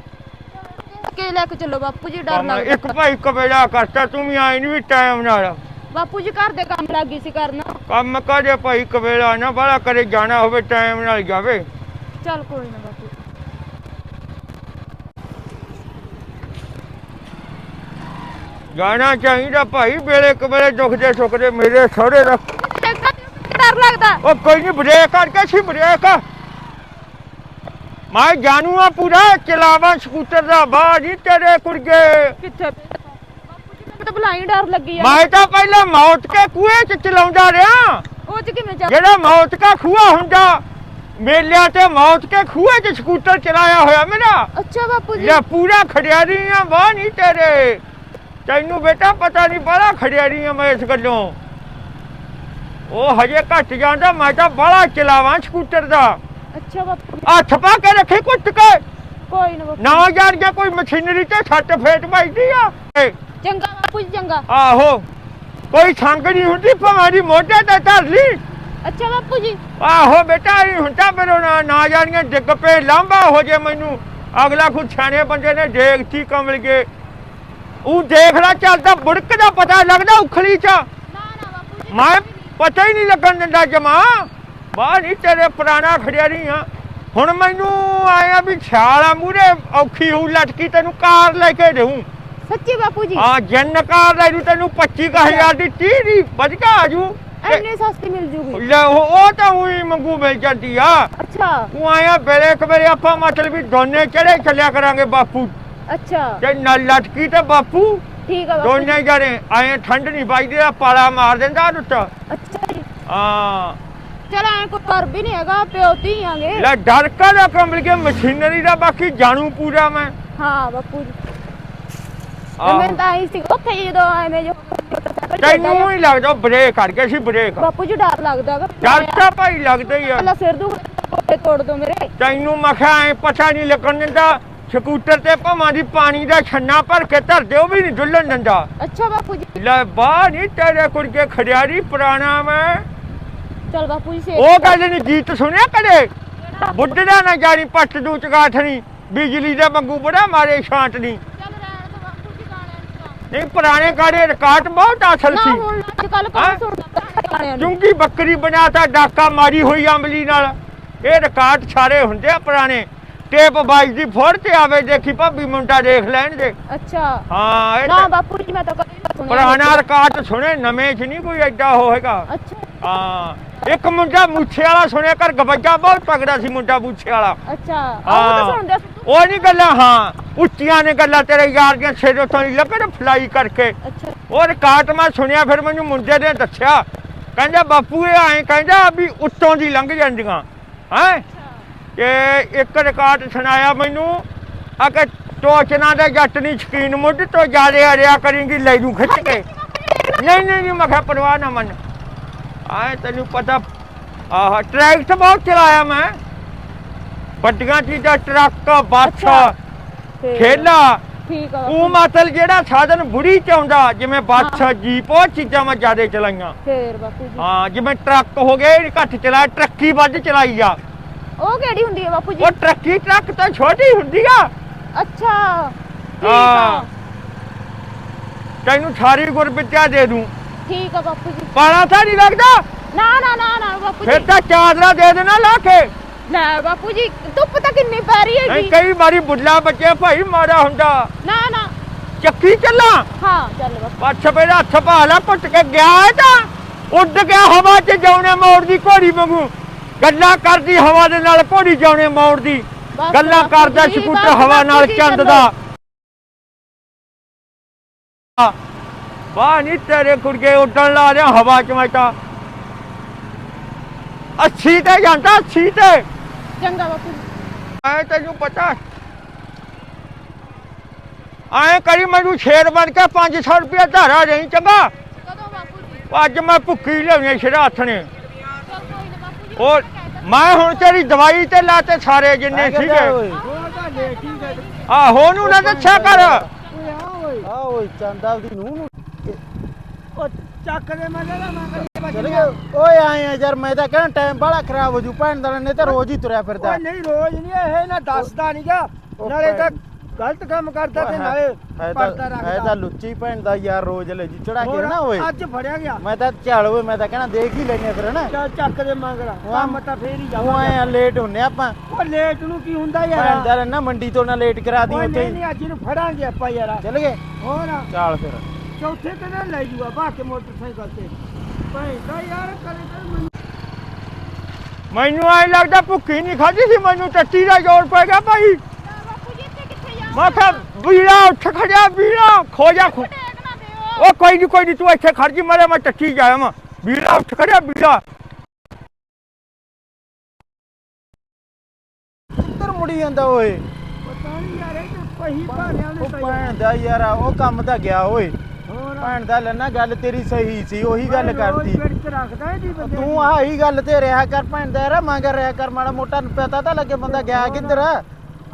ਕੇ ਲੈ ਕੇ ਚੱਲੋ ਬਾਪੂ ਜੀ ਡਰ ਲੱਗਦਾ। ਇੱਕ ਭਾਈ ਕਵੇਲਾ ਕਰਤਾ ਤੂੰ ਵੀ ਆਈ ਨਹੀਂ ਵੀ ਟਾਈਮ ਨਾਲ। ਬਾਪੂ ਜੀ ਘਰ ਦੇ ਕੰਮ ਲੱਗੀ ਸੀ ਕਰਨਾ। ਕੰਮ ਕਾਜੇ ਭਾਈ ਕਵੇਲਾ ਨਾ ਬਾਲਾ ਕਰੇ ਜਾਣਾ ਹੋਵੇ ਟਾਈਮ ਨਾਲ ਜਾਵੇ। ਚੱਲ ਕੋਈ ਨਾ ਬਾਪੂ ਜਾਣਾ ਚਾਹੀਦਾ ਭਾਈ ਵੇਲੇ ਕਵੇਲੇ ਦੁਖਦੇ ਸੁਖਦੇ ਮੇਰੇ ਸਹੁਰੇ ਦਾ ਦੇਖਦਾ ਡਰ ਲੱਗਦਾ। ਉਹ ਕੋਈ ਨਹੀਂ ਬ੍ਰੇਕ ਕਰਕੇ ਸੀ ਬ੍ਰੇਕ। ਮੈਂ ਜਾਣੂ ਆ ਪੂਰਾ ਚਲਾਵਾਂ ਸਕੂਟਰ ਦਾ ਬਾਜੀ ਤੇਰੇ ਕੁੜਗੇ ਕਿੱਥੇ? ਬਾਪੂ ਜੀ ਮੈਨੂੰ ਤਾਂ ਬੁਲਾਈ ਡਰ ਲੱਗੀ ਆ। ਮੈਂ ਤਾਂ ਪਹਿਲਾਂ ਮੌਤ ਕੇ ਕੂਏ ਚ ਚਲਾਉਂਦਾ ਰਿਹਾ। ਉਹ ਚ ਕਿਵੇਂ ਚੱਲ ਜਿਹੜਾ ਮੌਤ ਕਾ ਖੂਆ ਹੁੰਦਾ ਮੇਲਿਆਂ ਤੇ ਮੌਤ ਕੇ ਖੂਏ ਚ ਸਕੂਟਰ ਚਲਾਇਆ ਹੋਇਆ ਮੇਰਾ। ਅੱਛਾ ਬਾਪੂ ਜੀ। ਲੈ ਪੂਰਾ ਖੜਿਆਰੀ ਆ ਵਾਹ ਨਹੀਂ ਤੇਰੇ। ਤੈਨੂੰ ਬੇਟਾ ਪਤਾ ਨਹੀਂ ਬੜਾ ਖੜਿਆਰੀ ਆ ਮੈਂ ਇਸ ਗੱਲੋਂ। ਉਹ ਹਜੇ ਘੱਟ ਜਾਂਦਾ ਮੈਂ ਤਾਂ ਬੜਾ ਚਲਾਵਾਂ ਸਕੂਟਰ ਦਾ। ਅੱਛਾ ਬਾਪੂ। ਹੱਥ ਪਾ ਕੇ ਰੱਖੀ ਕੁੱਟ ਕੇ। ਕੋਈ ਨਾ ਬਾਪੂ। ਨਾ ਜਾਣ ਕੇ ਕੋਈ ਮਸ਼ੀਨਰੀ ਤੇ ਛੱਟ ਫੇਟ ਵੱਜਦੀ ਆ। ਏ, ਚੰਗਾ ਬਾਪੂ ਜੀ ਚੰਗਾ। ਆਹੋ। ਕੋਈ ਸੰਗ ਨਹੀਂ ਹੁੰਦੀ ਭਾਵੇਂ ਦੀ ਮੋਢੇ ਤੇ ਧਰ ਲਈ ਅੱਛਾ ਬਾਪੂ ਜੀ। ਆਹੋ ਬੇਟਾ ਇਹ ਹੁੰਦਾ ਮੇਰੇ ਨਾ ਨਾ ਜਾਣੀਆਂ ਡਿੱਗ ਪਏ ਲਾਂਭਾ ਹੋ ਜੇ ਮੈਨੂੰ। ਅਗਲਾ ਖੁਦ ਛਾਣੇ ਬੰਦੇ ਨੇ ਦੇਖਤੀ ਕਮਲ ਕੇ। ਉਹ ਦੇਖ ਲੈ ਚੱਲਦਾ ਬੁੜਕ ਦਾ ਪਤਾ ਲੱਗਦਾ ਉਖਲੀ ਚ। ਨਾ ਨਾ ਬਾਪੂ ਜੀ। ਮੈਂ ਪਤਾ ਹੀ ਨਹੀਂ ਲੱਗਣ ਦਿੰਦਾ ਜਮਾ। ਬਾਹ ਨਹੀਂ ਤੇਰੇ ਪੁਰਾਣਾ ਖੜਿਆ ਨਹੀਂ ਆ। ਹੁਣ ਮੈਨੂੰ ਆਇਆ ਵੀ ਛਾਲਾ ਮੂਰੇ ਔਖੀ ਹੋ ਲਟਕੀ ਤੈਨੂੰ ਕਾਰ ਲੈ ਕੇ ਦੇਉਂ ਸੱਚੀ ਬਾਪੂ ਜੀ? ਆ ਜਨ ਕਾਰ ਲੈ ਦੂੰ ਤੈਨੂੰ 25000 ਦੀ 30 ਦੀ ਵਧਗਾ ਆਜੂ ਤੇ ਐਨੀ ਸਸਤੀ ਮਿਲ ਜੂਗੀ। ਲੈ ਉਹ ਤਾਂ ਉਹੀ ਮੰਗੂ ਮਿਲ ਜਾਂਦੀ ਆ। ਅੱਛਾ। ਉਹ ਆਇਆ ਵੇਲੇ ਕਵੇਲੇ ਆਪਾਂ ਮਤਲਬ ਵੀ ਦੋਨੇ ਚੜੇ ਚੱਲਿਆ ਕਰਾਂਗੇ ਬਾਪੂ। ਅੱਛਾ। ਤੇ ਨਾਲ ਲਟਕੀ ਤੇ ਬਾਪੂ। ਠੀਕ ਆ ਬਾਪੂ। ਦੋਨੇ ਜਾਣੇ ਆਏ ਠੰਡ ਨਹੀਂ ਵੱਜਦੀ ਆ ਪਾਲਾ ਮਾਰ ਦਿੰਦਾ ਰੁੱਟ ਅੱਛਾ ਜੀ। ਹਾਂ। ਚਲ ਐ ਕੋਈ ਕਰ ਵੀ ਨਹੀਂ ਹੈਗਾ ਪਿਓ ਧੀ ਆਂਗੇ। ਲੈ ਡਰ ਕਾਹਦਾ ਕੰਬਲ ਕੇ ਮਸ਼ੀਨਰੀ ਦਾ ਬਾਕੀ ਜਾਣੂ ਪੂਰਾ ਮੈਂ। ਹਾਂ ਬਾਪੂ ਜੀ। ਮੈਂ ਤਾਂ ਆਈ ਸੀ ਉੱਥੇ ਹੀ ਜਦੋਂ ਐਵੇਂ ਜੋ ਤੈਨੂੰ ਹੀ ਲੱਗਦਾ ਬ੍ਰੇਕ ਕਰ ਗਿਆ ਸੀ ਬ੍ਰੇਕ ਬਾਪੂ ਜੀ ਡਰ ਲੱਗਦਾਗਾ ਡਰ ਤਾਂ ਭਾਈ ਲੱਗਦਾ ਹੀ ਆ। ਪਹਿਲਾਂ ਸਿਰ ਦੁਖ ਤੋੜ ਦੋ ਮੇਰੇ। ਤੈਨੂੰ ਮਖਾ ਐ ਪਤਾ ਨਹੀਂ ਲੱਗਣ ਦਿੰਦਾ ਸਕੂਟਰ ਤੇ ਭਾਵਾਂ ਦੀ ਪਾਣੀ ਦਾ ਛੰਨਾ ਭਰ ਕੇ ਧਰ ਦੇ ਉਹ ਵੀ ਨਹੀਂ ਡੁੱਲਣ ਦਿੰਦਾ। ਅੱਛਾ ਬਾਪੂ ਜੀ। ਲੈ ਬਾਹ ਨਹੀਂ ਤੇਰੇ ਕੁੜਕੇ ਖੜਿਆਰੀ ਪੁਰਾਣਾ ਮੈਂ ਚਲ ਬਾਪੂ ਜੀ ਸੇ ਉਹ ਗੱਲ ਨਹੀਂ ਗੀਤ ਸੁਣਿਆ ਕਦੇ? ਬੁੱਢੜਾ ਨਾ ਜਾਣੀ ਪੱਟ ਦੂ ਚਗਾਠਣੀ ਬਿਜਲੀ ਦਾ ਮੰਗੂ ਬੜਾ ਮਾਰੇ ਛਾਂਟ ਨਹੀਂ ਚੱਲ ਰਹਿਣ ਦੋ ਬਾਪੂ ਜੀ ਗਾਣਿਆਂ ਨਹੀਂ ਪੁਰਾਣੇ ਗਾਣੇ ਰਿਕਾਰਡ ਬਹੁਤ ਅਸਲ ਨਾ ਸੀ। ਹੁਣ ਅੱਜ ਕੱਲ ਹੈਂ? ਕੌਣ ਸੁਣਦਾ ਗਾਣਿਆਂ ਨੂੰ? ਚੁੰਗੀ ਬੱਕਰੀ ਬਣਾਤਾ ਡਾਕਾ ਮਾਰੀ ਹੋਈ ਅੰਬਲੀ ਨਾਲ। ਇਹ ਰਿਕਾਰਡ ਸਾਰੇ ਹੁੰਦੇ ਆ ਪੁਰਾਣੇ। ਟੇਪ ਬਾਈਕ ਦੀ ਫੋੜ ਤੇ ਆਵੇ ਦੇਖੀ ਭਾਬੀ ਮੁੰਡਾ ਦੇਖ ਲੈਣ ਦੇ ਅੱਛਾ। ਹਾਂ ਇਹ ਨਾ ਤਾਂ ਬਾਪੂ ਜੀ ਮੈਂ ਤਾਂ ਕਦੇ ਨਹੀਂ। ਸੁਣਿਆ ਪੁਰਾਣਾ ਰਿਕਾਰਡ ਸੁਣੇ ਨਵੇਂ 'ਚ ਨਹੀਂ ਕੋਈ ਐਡਾ ਹੋਏਗਾ ਅੱਛਾ। ਹਾਂ ਇੱਕ ਮੁੰਡਾ ਮੁੱਛੇ ਵਾਲਾ ਸੁਣਿਆ ਕਰ ਗਵੱਜਾ ਬਹੁਤ ਤਗੜਾ ਸੀ ਮੁੰਡਾ ਮੁੱਛੇ ਵਾਲਾ। ਅੱਛਾ ਉਹ ਤਾਂ ਸੁਣਦੇ ਸੀ। ਉਹ ਨਹੀਂ ਗੱਲਾਂ ਹਾਂ ਉੱਚੀਆਂ ਨੇ ਗੱਲਾਂ ਤੇਰੇ ਯਾਰ ਦੀਆਂ ਸਿਰ ਤੋਂ ਨਹੀਂ ਲੱਗਣ ਫਲਾਈ ਕਰਕੇ। ਅੱਛਾ। ਉਹ ਰਿਕਾਰਡ ਮੈਂ ਸੁਣਿਆ ਫਿਰ ਮੈਨੂੰ ਮੁੰਡੇ ਨੇ ਦੱਸਿਆ। ਕਹਿੰਦਾ ਬਾਪੂ ਇਹ ਐਂ ਕਹਿੰਦਾ ਵੀ ਉੱਤੋਂ ਦੀ ਲੰਘ ਜਾਂਦੀਆਂ। ਹੈ? ਕਿ ਇੱਕ ਰਿਕਾਰਡ ਸੁਣਾਇਆ ਮੈਨੂੰ ਆ ਕਿ ਟੋਚਨਾ ਦੇ ਜੱਟ ਨਹੀਂ ਸ਼ਕੀਨ ਮੁੱਢ ਤੋਂ ਜਾਦੇ ਹਰਿਆ ਕਰੀਂਗੀ ਲੈ ਜੂ ਖਿੱਚ ਕੇ। ਨਹੀਂ ਨਹੀਂ ਨਹੀਂ ਮੈਂ ਕਿਹਾ ਪਰਵਾਹ ਨਾ ਮੰਨ। ਆਏ ਤੈਨੂੰ ਪਤਾ ਆਹ ਟਰੈਕਟ ਬਹੁਤ ਚਲਾਇਆ ਮੈਂ। ਵੱਡੀਆਂ ਚੀਜ਼ਾਂ ਟਰੱਕ ਬੱਸ। ਤੇ ਠੇਲਾ ਠੀਕ ਆ। ਉਹ ਮਤਲਬ ਜਿਹੜਾ ਸਾਧਨ ਬੁੜੀ ਚ ਆਉਂਦਾ ਜਿਵੇਂ ਬੱਸ ਜੀਪ ਉਹ ਚੀਜ਼ਾਂ ਮੈਂ ਜ਼ਿਆਦਾ ਚਲਾਈਆਂ। ਫੇਰ ਬਾਪੂ ਜੀ। ਹਾਂ ਜਿਵੇਂ ਟਰੱਕ ਹੋ ਗਏ ਘੱਟ ਚਲਾ ਟਰੱਕੀ ਵੱਧ ਚਲਾਈ ਆ। ਉਹ ਕਿਹੜੀ ਹੁੰਦੀ ਹੈ ਬਾਪੂ ਜੀ? ਉਹ ਟਰੱਕੀ ਟਰੱਕ ਤਾਂ ਛੋਟੀ ਹੁੰਦੀ ਆ ਅੱਛਾ ਠੀਕ ਹਾਂ। ਆ ਤੈਨੂੰ ਸਾਰੀ ਗੁਰਬਿੱਦਿਆ ਦੇ ਦੂੰ। ਠੀਕ ਆ ਬਾਪੂ ਜੀ। ਪਾਣਾ ਤਾਂ ਨਹੀਂ ਲੱਗਦਾ? ਨਾ ਨਾ ਨਾ ਨਾ ਬਾਪੂ ਫਿਰ ਜੀ। ਤਾਂ ਚਾਦਰਾ ਦੇ ਦੇਣਾ ਲਾ ਕੇ। ਲੈ ਬਾਪੂ ਜੀ ਧੁੱਪ ਤਾਂ ਕਿੰਨੀ ਪੈ ਰਹੀ ਨਹੀਂ ਹੈਗੀ ਕਈ ਵਾਰੀ ਬੁੱਢਲਾ ਬੱਚੇ ਭਾਈ ਮਾੜਾ ਹੁੰਦਾ। ਨਾ ਨਾ। ਚੱਕੀ ਚੱਲਾਂ। ਹਾਂ ਚੱਲ ਬਾਪੂ। ਪੱਛ ਪਹਿਲਾਂ ਹੱਥ ਪਾ ਲਾ ਘੁੱਟ ਕੇ ਗਿਆ ਇਹ ਤਾਂ। ਉੱਡ ਗਿਆ ਹਵਾ 'ਚ ਜਾਉਣੇ ਮੋੜ ਦੀ ਘੋੜੀ ਵਾਂਗੂ। ਗੱਲਾਂ ਕਰਦੀ ਹਵਾ ਦੇ ਨਾਲ ਘੋੜੀ ਜਾਉਣੇ ਮੋੜ ਦੀ ਬਸ ਗੱਲਾਂ ਕਰਦਾ ਜੀ, ਸਕੂਟਰ ਬਸ ਹਵਾ ਨਾਲ ਜੀ, ਚੰਦ। ਦਾ ਵਾਹ ਨਹੀਂ ਤੇਰੇ ਕੁੜਕੇ ਉੱਡਣ ਲਾ ਰਿਹਾ ਹਵਾ 'ਚ ਮੈਂ ਤਾਂ। ਅੱਛੀ ਤੇ ਜਾਂਦਾ ਅੱਛੀ ਤੇ। ਚੰਗਾ ਬਾਪੂ ਜੀ। ਐ ਤੈਨੂੰ ਪਤਾ ਐ ਕਰੀ ਮੈਨੂੰ ਸ਼ੇਰ ਬਣ ਕੇ 500 ਰੁਪਏ ਧਾਰਾ ਨਹੀਂ ਚੰਗਾ। ਕਦੋਂ ਬਾਪੂ ਜੀ? ਅੱਜ ਮੈਂ ਭੁੱਖੀ ਲਿਆਉਣੀ ਸ਼ਰਾ ਹੱਥ ਨੇ ਨਾ। ਉਹ ਮੈਂ ਹੁਣ ਤੇਰੀ ਦਵਾਈ ਤੇ ਲਾਤੇ ਸਾਰੇ ਜਿੰਨੇ ਸੀਗੇ। ਆਹੋ ਨੂੰ ਨਾ ਦੱਸਿਆ ਕਰ। ਆ ਓਏ। ਚੰਦਾ ਉਹਦੀ ਨੂੰ। ਨੂੰ ਚੱਕ ਦੇ ਮੈਂ ਕਹਿੰਦਾ ਮੈਂ ਚਲ ਗਿਆ। ਓਏ ਆਏ ਆ ਯਾਰ ਮੈਂ ਤਾਂ ਕਹਿੰਦਾ ਟਾਈਮ ਬੜਾ ਖਰਾਬ ਹੋ ਜੂ ਭੈਣ ਦਾ ਨੇ ਤਾਂ ਰੋਜ਼ ਹੀ ਤੁਰਿਆ ਫਿਰਦਾ। ਓਏ ਨਹੀਂ ਰੋਜ਼ ਨਹੀਂ ਇਹ ਨਾ ਦੱਸਦਾ ਨਹੀਂਗਾ ਉਹ ਨਾਲੇ ਤਾਂ ਗਲਤ ਕੰਮ ਕਰਦਾ ਤੇ ਨਾਲੇ ਤਾਂ ਪਰਦਾ ਹੈ ਤਾਂ ਲੁੱਚੀ ਭੈਣ ਦਾ ਯਾਰ ਰੋਜ਼ ਲੈ ਜੀ ਚੜਾ ਕੇ ਹੋਰ ਨਾ ਓਏ। ਅੱਜ ਫੜਿਆ ਗਿਆ। ਮੈਂ ਤਾਂ ਚੱਲ ਓਏ ਮੈਂ ਤਾਂ ਕਹਿੰਦਾ ਦੇਖ ਹੀ ਲੈਨੇ ਫਿਰ ਨਾ ਚੱਲ ਚੱਕ ਦੇ ਮੰਗਲਾ ਕੰਮ ਤਾਂ ਫੇਰ ਹੀ ਉਹ ਜਾਵਾਂਗੇ ਆਏ ਆ ਲੇਟ ਹੁੰਨੇ ਆਪਾਂ। ਉਹ ਲੇਟ ਨੂੰ ਕੀ ਹੁੰਦਾ ਭੈਣ ਯਾਰ ਦਾ ਨਾ ਮੰਡੀ ਤੋਂ ਨਾ ਲੇਟ ਕਰਾ ਦੀ ਉੱਥੇ ਨਹੀਂ ਹੀ। ਨਹੀਂ ਅੱਜ ਨੂੰ ਫੜਾਂਗੇ ਆਪਾਂ ਯਾਰ। ਚੱਲ ਗਏ। ਹੋਰ ਚੱਲ ਫਿਰ। ਚੌਥੇ ਤੇ ਨਾ ਲੈ ਜੂਗਾ ਬਾਕੀ ਮੋਟਰਸਾਈਕਲ ਤੇ। ਭੈਂਦਾ ਯਾਰ ਕਦੇ ਕਦੇ ਮੈਨੂੰ ਮੈਨੂੰ ਐ ਲੱਗਦਾ ਭੁੱਖੀ ਨਹੀਂ ਖਾਧੀ ਸੀ ਮੈਨੂੰ ਟੱਟੀ ਦਾ ਜ਼ੋਰ ਪੈ ਗਿਆ ਭਾਈ। ਮੈਂ ਕਿਹਾ ਵੀਰਾ ਉੱਠ ਖੜਿਆ ਵੀਰਾ ਖੋ ਜਾ ਖੋ ਉਹ ਕੋਈ ਨਹੀਂ ਕੋਈ ਨਹੀਂ ਤੂੰ ਇੱਥੇ ਖੜ ਜੀ ਮਾਰੇ ਮੈਂ ਟੱਟੀ ਜਾਇਆ ਮੈਂ ਵੀਰਾ ਉੱਠ ਖੜਿਆ ਵੀਰਾ ਕਿੱਧਰ ਮੁੜੀ ਜਾਂਦਾ ਓਏ ਪਤਾ ਨਹੀਂ ਯਾਰ ਇਹ ਤਾਂ ਪਹੀ ਭਾਲਿਆਂ ਉਹ ਭੈਣ ਦਾ ਯਾਰ ਉਹ ਕੰਮ ਤਾਂ ਗਿਆ ਓਏ ਭੈਣ ਦਾ ਲੈਣਾ ਗੱਲ ਤੇਰੀ ਸਹੀ ਸੀ ਉਹੀ ਗੱਲ ਬੰਦੇ ਤੂੰ ਆਹੀ ਗੱਲ ਤੇ ਰਿਹਾ ਕਰ ਭੈਣ ਦਾ ਯਾਰ ਮੰਗ ਰਿਹਾ ਕਰ ਮਾੜਾ ਮੋਟਾ ਪਤਾ ਤਾਂ ਲੱਗੇ ਬੰਦਾ ਗਿਆ ਕਿੱਧਰ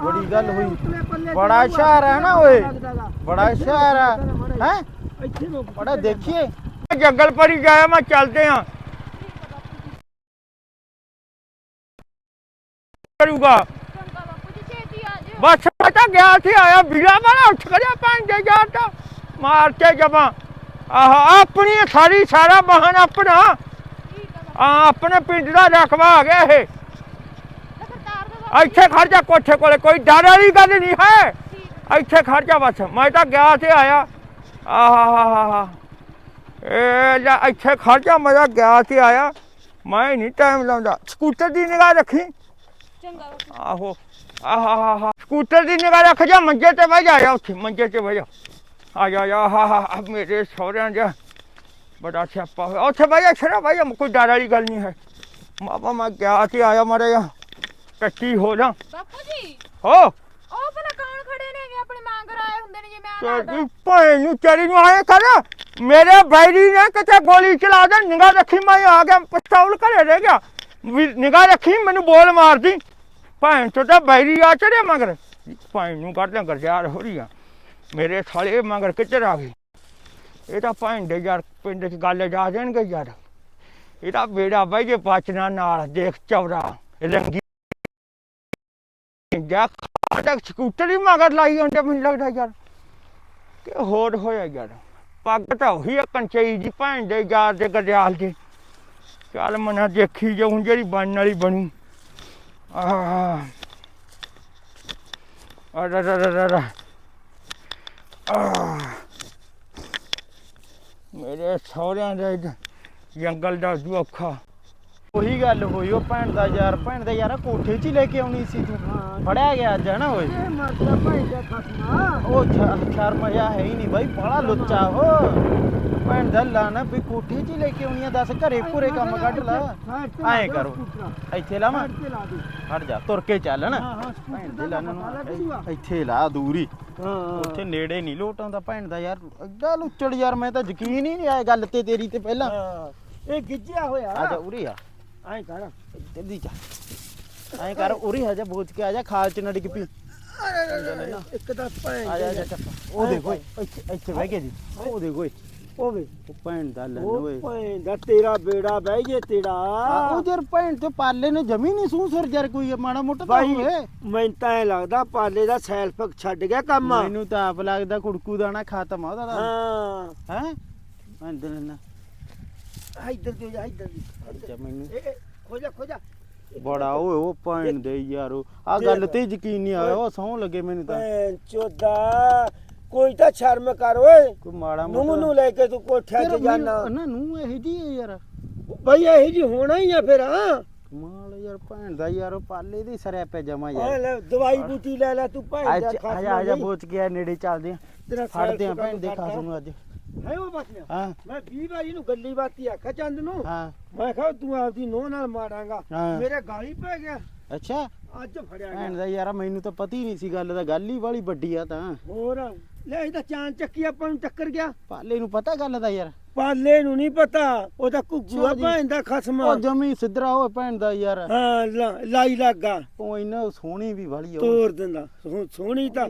ਬੜੀ ਗੱਲ ਹੋਈ। ਬੜਾ ਸ਼ਹਿਰ ਹੈ ਨਾ ਓਏ। ਬੜਾ ਸ਼ਹਿਰ ਆ। ਹੈ? ਇੱਥੇ ਲੋਕ ਬੜਾ ਦੇਖੀਏ। ਜੰਗਲ ਪਰੀ ਜਾਇਆ ਮੈਂ ਚੱਲਦੇ ਆ ਕਰੂਗਾ। ਬਸ ਮੈਂ ਤਾਂ ਗਿਆ ਸੀ ਆਇਆ ਵੀਰਾ ਵਾਲਾ ਉੱਠ ਖੜਿਆ ਪੰਜ ਦੇ ਮਾਰ ਕੇ ਜਮਾ ਆਹ ਆਪਣੀ ਸਾਰੀ ਸਾਰਾ ਬਹਨ ਆਪਣਾ। ਆ? ਆਪਣੇ ਪਿੰਡ ਦਾ ਰਖਵਾ ਆ ਗਿਆ ਇਹ। ਇੱਥੇ ਖੜ ਜਾ ਕੋਠੇ ਕੋਲੇ ਕੋਈ ਡਰ ਵਾਲੀ ਗੱਲ ਨਹੀਂ ਹੈ। ਇੱਥੇ ਖੜ ਜਾ ਬਸ ਮੈਂ ਤਾਂ ਗਿਆ ਤੇ ਆਇਆ। ਆਹਾ ਇਹ ਲੈ ਇੱਥੇ ਖੜ ਜਾ ਮੈਂ ਤਾਂ ਗਿਆ ਤੇ ਆਇਆ। ਮੈਂ ਨਹੀਂ ਟਾਈਮ ਲਾਉਂਦਾ। ਸਕੂਟਰ ਦੀ ਨਿਗਾਹ ਰੱਖੀ। ਚੰਗਾ ਆਹੋ ਆਹਾ ਸਕੂਟਰ ਦੀ ਨਿਗਾਹ ਰੱਖ ਜਾ ਮੰਜੇ ਤੇ ਬਹਿ ਜਾ ਉੱਥੇ ਮੰਜੇ ਤੇ ਬਹਿ ਜਾ। ਆ ਜਾ ਆ ਹਾ ਹਾ ਮੇਰੇ ਸਹੁਰਿਆਂ ਦਾ ਬੜਾ ਸਿਆਪਾ ਹੋਇਆ। ਉੱਥੇ ਬਹਿ ਜਾ ਛੜਾ ਬਹਿ ਜਾ ਕੋਈ ਡਰ ਵਾਲੀ ਗੱਲ ਨਹੀਂ ਹੈ। ਮਾਪਾ ਮੈਂ ਗਿਆ ਤੇ ਆਇਆ ਮਾਰੇ ਕੱਟੀ ਹੋ ਜਾ? ਬਾਪੂ ਜੀ। ਹੋ। ਉਹ ਭਲਾ ਕੌਣ ਖੜੇ ਨੇਗੇ ਆਪਣੇ ਮਾਂਗਰ ਆਏ ਹੁੰਦੇ ਨੇ ਜਿਵੇਂ ਆ ਤੇਰੀ ਭੈਣ ਨੂੰ ਚਰੀ ਨੂੰ ਆਏ ਕਰ। ਮੇਰੇ ਬੈਰੀ ਨੇ ਕਿਤੇ ਗੋਲੀ ਚਲਾ ਦੇ ਨਿਗਾਹ ਰੱਖੀ ਮੈਂ ਆ ਗਿਆ ਪਿਸਤੌਲ ਘਰੇ ਰਹਿ ਗਿਆ। ਵੀ ਨਿਗਾਹ ਰੱਖੀ ਮੈਨੂੰ ਬੋਲ ਮਾਰਦੀ। ਚੋਂ ਤਾਂ ਬੈਰੀ ਆ ਚੜਿਆ ਮਗਰ। ਭੈਣ ਨੂੰ ਕੱਢ ਗਰਜਾਰ ਹੋ ਰਹੀ ਆ। ਮੇਰੇ ਸਾਲੇ ਮਗਰ ਕਿੱਧਰ ਆ ਗਈ ਇਹ ਤਾਂ ਦੇ ਯਾਰ ਪਿੰਡ 'ਚ ਗੱਲ ਜਾ ਜਾਣਗੇ ਯਾਰ। ਇਹਦਾ ਬੇੜਾ ਬਾਈ ਜੇ ਪਾਚਨਾ ਨਾਲ ਦੇਖ ਚੌਰਾ ਰੰਗੀ ਜਾ ਖਾਟਕ ਸਕੂਟਰ ਹੀ ਮਗਰ ਲਾਈ ਹੁੰਦੇ ਮੈਨੂੰ ਲੱਗਦਾ ਯਾਰ। ਕਿ ਹੋਰ ਹੋਇਆ ਯਾਰ। ਪੱਗ ਤਾਂ ਉਹੀ ਆ ਕੰਚਈ ਜੀ ਭੈਣ ਦੇ ਯਾਰ ਦੇ ਗੜਿਆਲ ਦੀ। ਚੱਲ ਮਨਾ ਦੇਖੀ ਜਾਉਂ ਜਿਹੜੀ ਬਣਨ ਵਾਲੀ ਬਣੀ। ਆਹ। ਅਰਰਰਰਰ ਆਹ। ਮੇਰੇ ਸਹੁਰਿਆਂ ਦੇ ਜੰਗਲ ਦਾ ਜੂ ਔਖਾ ਉਹੀ ਗੱਲ ਹੋਈ ਉਹ ਭੈਣ ਦਾ ਯਾਰ ਭੈਣ ਦਾ ਯਾਰ ਕੋਠੇ 'ਚ ਹੀ ਲੈ ਕੇ ਆਉਣੀ ਸੀ ਤੂੰ। ਫੜਿਆ ਗਿਆ ਅੱਜ ਹਨਾ ਓਏ? ਇਹ ਮਰਦਾ ਖਸਮਾ। ਉਹ ਹੈ ਹੀ ਨਹੀਂ ਬਾਈ ਬੜਾ ਲੁੱਚਾ ਉਹ ਭੈਣ ਦਾ ਲਾਣਾ ਵੀ ਕੋਠੇ 'ਚ ਹੀ ਲੈ ਕੇ ਆਉਣੀ ਆ ਦੱਸ ਘਰੇ ਪੂਰੇ ਕੰਮ ਕੱਢ ਲਾ। ਐਂ ਕਰੋ। ਇੱਥੇ ਲਾਵਾਂ ਹਟ ਜਾ ਤੁਰ ਕੇ ਚੱਲ ਨਾ ਹਾਂ, ਹਾਂ, ਭੈਣ ਦਾ ਲਾਣਾ ਨੂੰ। ਇੱਥੇ ਲਾ ਦੂਰੀ। ਹਾਂ। ਉੱਥੇ ਨੇੜੇ ਨਹੀਂ ਲੋਟ ਆਉਂਦਾ ਭੈਣ ਦਾ ਯਾਰ। ਅੱਗਾ ਲੁੱਚੜ ਯਾਰ ਮੈਂ ਤਾਂ ਯਕੀਨ ਹੀ ਨਹੀਂ ਆਇਆ ਗੱਲ ਤੇ ਤੇਰੀ ਤੇ ਪਹਿਲਾਂ। ਇਹ ਗਿੱਜਿਆ ਹੋਇਆ। ਆ ਜਾ ਉਰੇ ਆ। ਐਂ ਕਰ ਜਲਦੀ ਜਾ। ਐਂ ਕਰ ਉਰੀ ਆ ਜਾ ਬੋਝ ਕੇ ਆ ਜਾ ਖਾਲ ਚ ਨਾ ਡਿੱਗ ਪਈ। ਇੱਕ ਤਾਂ ਭੈਣ ਆ ਜਾ ਚੱਪ ਉਹ ਦੇਖੋ ਇੱਥੇ ਇੱਥੇ ਬਹਿ ਗਿਆ ਜੀ। ਉਹ ਦੇਖੋ। ਉਹ ਵੇ। ਉਹ ਭੈਣ ਦਾ ਉਹ ਓਏ ਭੈਣ ਦਾ ਤੇਰਾ ਬੇੜਾ ਬਹਿ ਜੇ ਤੇਰਾ। ਉਹ ਜਰ ਭੈਣ ਤੇ ਪਾਲੇ ਨੇ ਜਮੀ ਨਹੀਂ ਸੂ ਸਿਰ ਜਰ ਕੋਈ ਮਾੜਾ ਮੋਟਾ ਤਾਂ ਹੋਵੇ। ਮੈਨੂੰ ਤਾਂ ਐ ਲੱਗਦਾ ਪਾਲੇ ਦਾ ਸੈਲਫ ਛੱਡ ਗਿਆ ਕੰਮ। ਮੈਨੂੰ ਤਾਂ ਆਪ ਲੱਗਦਾ ਕੁੜਕੂ ਦਾਣਾ ਖਤਮ ਆ ਉਹਦਾ ਹਾਂ। ਹੈ? ਮੈਂ ਦਿਲ ਆ ਇੱਧਰ ਦੀ ਹੋ ਜਾ ਇੱਧਰ ਦੀ। ਅੱਛਾ ਮੈਨੂੰ। ਇਹ ਇਹ, ਖੋ ਜਾ ਖੋ ਜਾ ਬੜਾ ਓਏ ਉਹ ਭੈਣ ਦੇ ਯਾਰੋ ਆ ਗੱਲ ਤੇ ਯਕੀਨ ਨਹੀਂ ਆਇਆ ਉਹ ਸੌਂ ਲੱਗੇ ਮੈਨੂੰ ਤਾਂ। ਭੈਣ ਚੋਦਾ ਕੋਈ ਤਾਂ ਸ਼ਰਮ ਕਰ ਓਏ। ਕੋਈ ਮਾੜਾ ਨੂੰ ਨੂੰ ਲੈ ਕੇ ਤੂੰ ਕੋਠਿਆਂ 'ਚ ਜਾਣਾ ਨਾ ਨੂੰ ਇਹ ਜੀ ਹੈ ਯਾਰ। ਬਈ ਇਹੀ ਜੀ ਹੋਣਾ ਹੀ ਆ ਫਿਰ ਹਾਂ। ਕਮਾਲ ਯਾਰ ਭੈਣ ਦਾ ਯਾਰ ਉਹ ਪਾਲੇ ਦੀ ਸਰਿਆ ਪੈ ਜਮਾ ਯਾਰ। ਲੈ ਦਵਾਈ ਬੂਟੀ ਲੈ ਲੈ ਤੂੰ ਭੈਣ ਦਾ ਆ ਜਾ ਆ ਜਾ ਬੋਚ ਗਿਆ ਨੇੜੇ ਚੱਲਦੇ ਆ। ਫੜਦੇ ਆ ਭੈਣ ਦੇ। ਖਾਸ ਨੂੰ ਅੱਜ। ਹੈ ਉਹ ਬਚਿਆ? ਹਾਂ। ਮੈਂ 20 ਵਾਰੀ ਨੂੰ ਗੱਲੀ ਬਾਤੀ ਆਖਿਆ ਚੰਦ ਨੂੰ। ਹਾਂ। ਮੈਂ ਕਿਹਾ ਤੂੰ ਆਪਦੀ ਨੋਹ ਨਾਲ ਮਾਰਾਂਗਾ। ਹਾਂ। ਮੇਰੇ ਗਾਲੀ ਪੈ ਗਿਆ। ਅੱਛਾ। ਅੱਜ ਫੜਿਆ ਭੈਣ ਗਿਆ। ਦਾ ਯਾਰ ਮੈਨੂੰ ਤਾਂ ਪਤਾ ਹੀ ਨਹੀਂ ਸੀ ਗੱਲ ਦਾ। ਗੱਲ ਹੀ ਵਾਲੀ ਵੱਡੀ ਆ ਤਾਂ। ਹੋਰ? ਲੈ ਇਹ ਤਾਂ ਚਾਂਦ ਚੱਕੀ ਆਪਾਂ ਨੂੰ ਟੱਕਰ ਗਿਆ। ਪਾਲੇ ਨੂੰ ਪਤਾ ਗੱਲ ਦਾ ਯਾਰ। ਪਾਲੇ ਨੂੰ ਨਹੀਂ ਪਤਾ ਉਹ ਤਾਂ ਘੁੱਗੂ ਆ। ਭੈਣ ਦਾ ਖਸਮ। ਉਹ ਜਮੀ ਸਿੱਧਰਾ ਹੋਏ ਭੈਣ ਦਾ ਯਾਰ। ਹਾਂ ਲਾਈ ਲੱਗਾ। ਉਹ ਇੰਨਾ ਸੋਹਣੀ ਵੀ ਵਾਲੀ ਉਹ। ਤੋੜ ਦਿੰਦਾ। ਸੋਹਣੀ ਤਾਂ।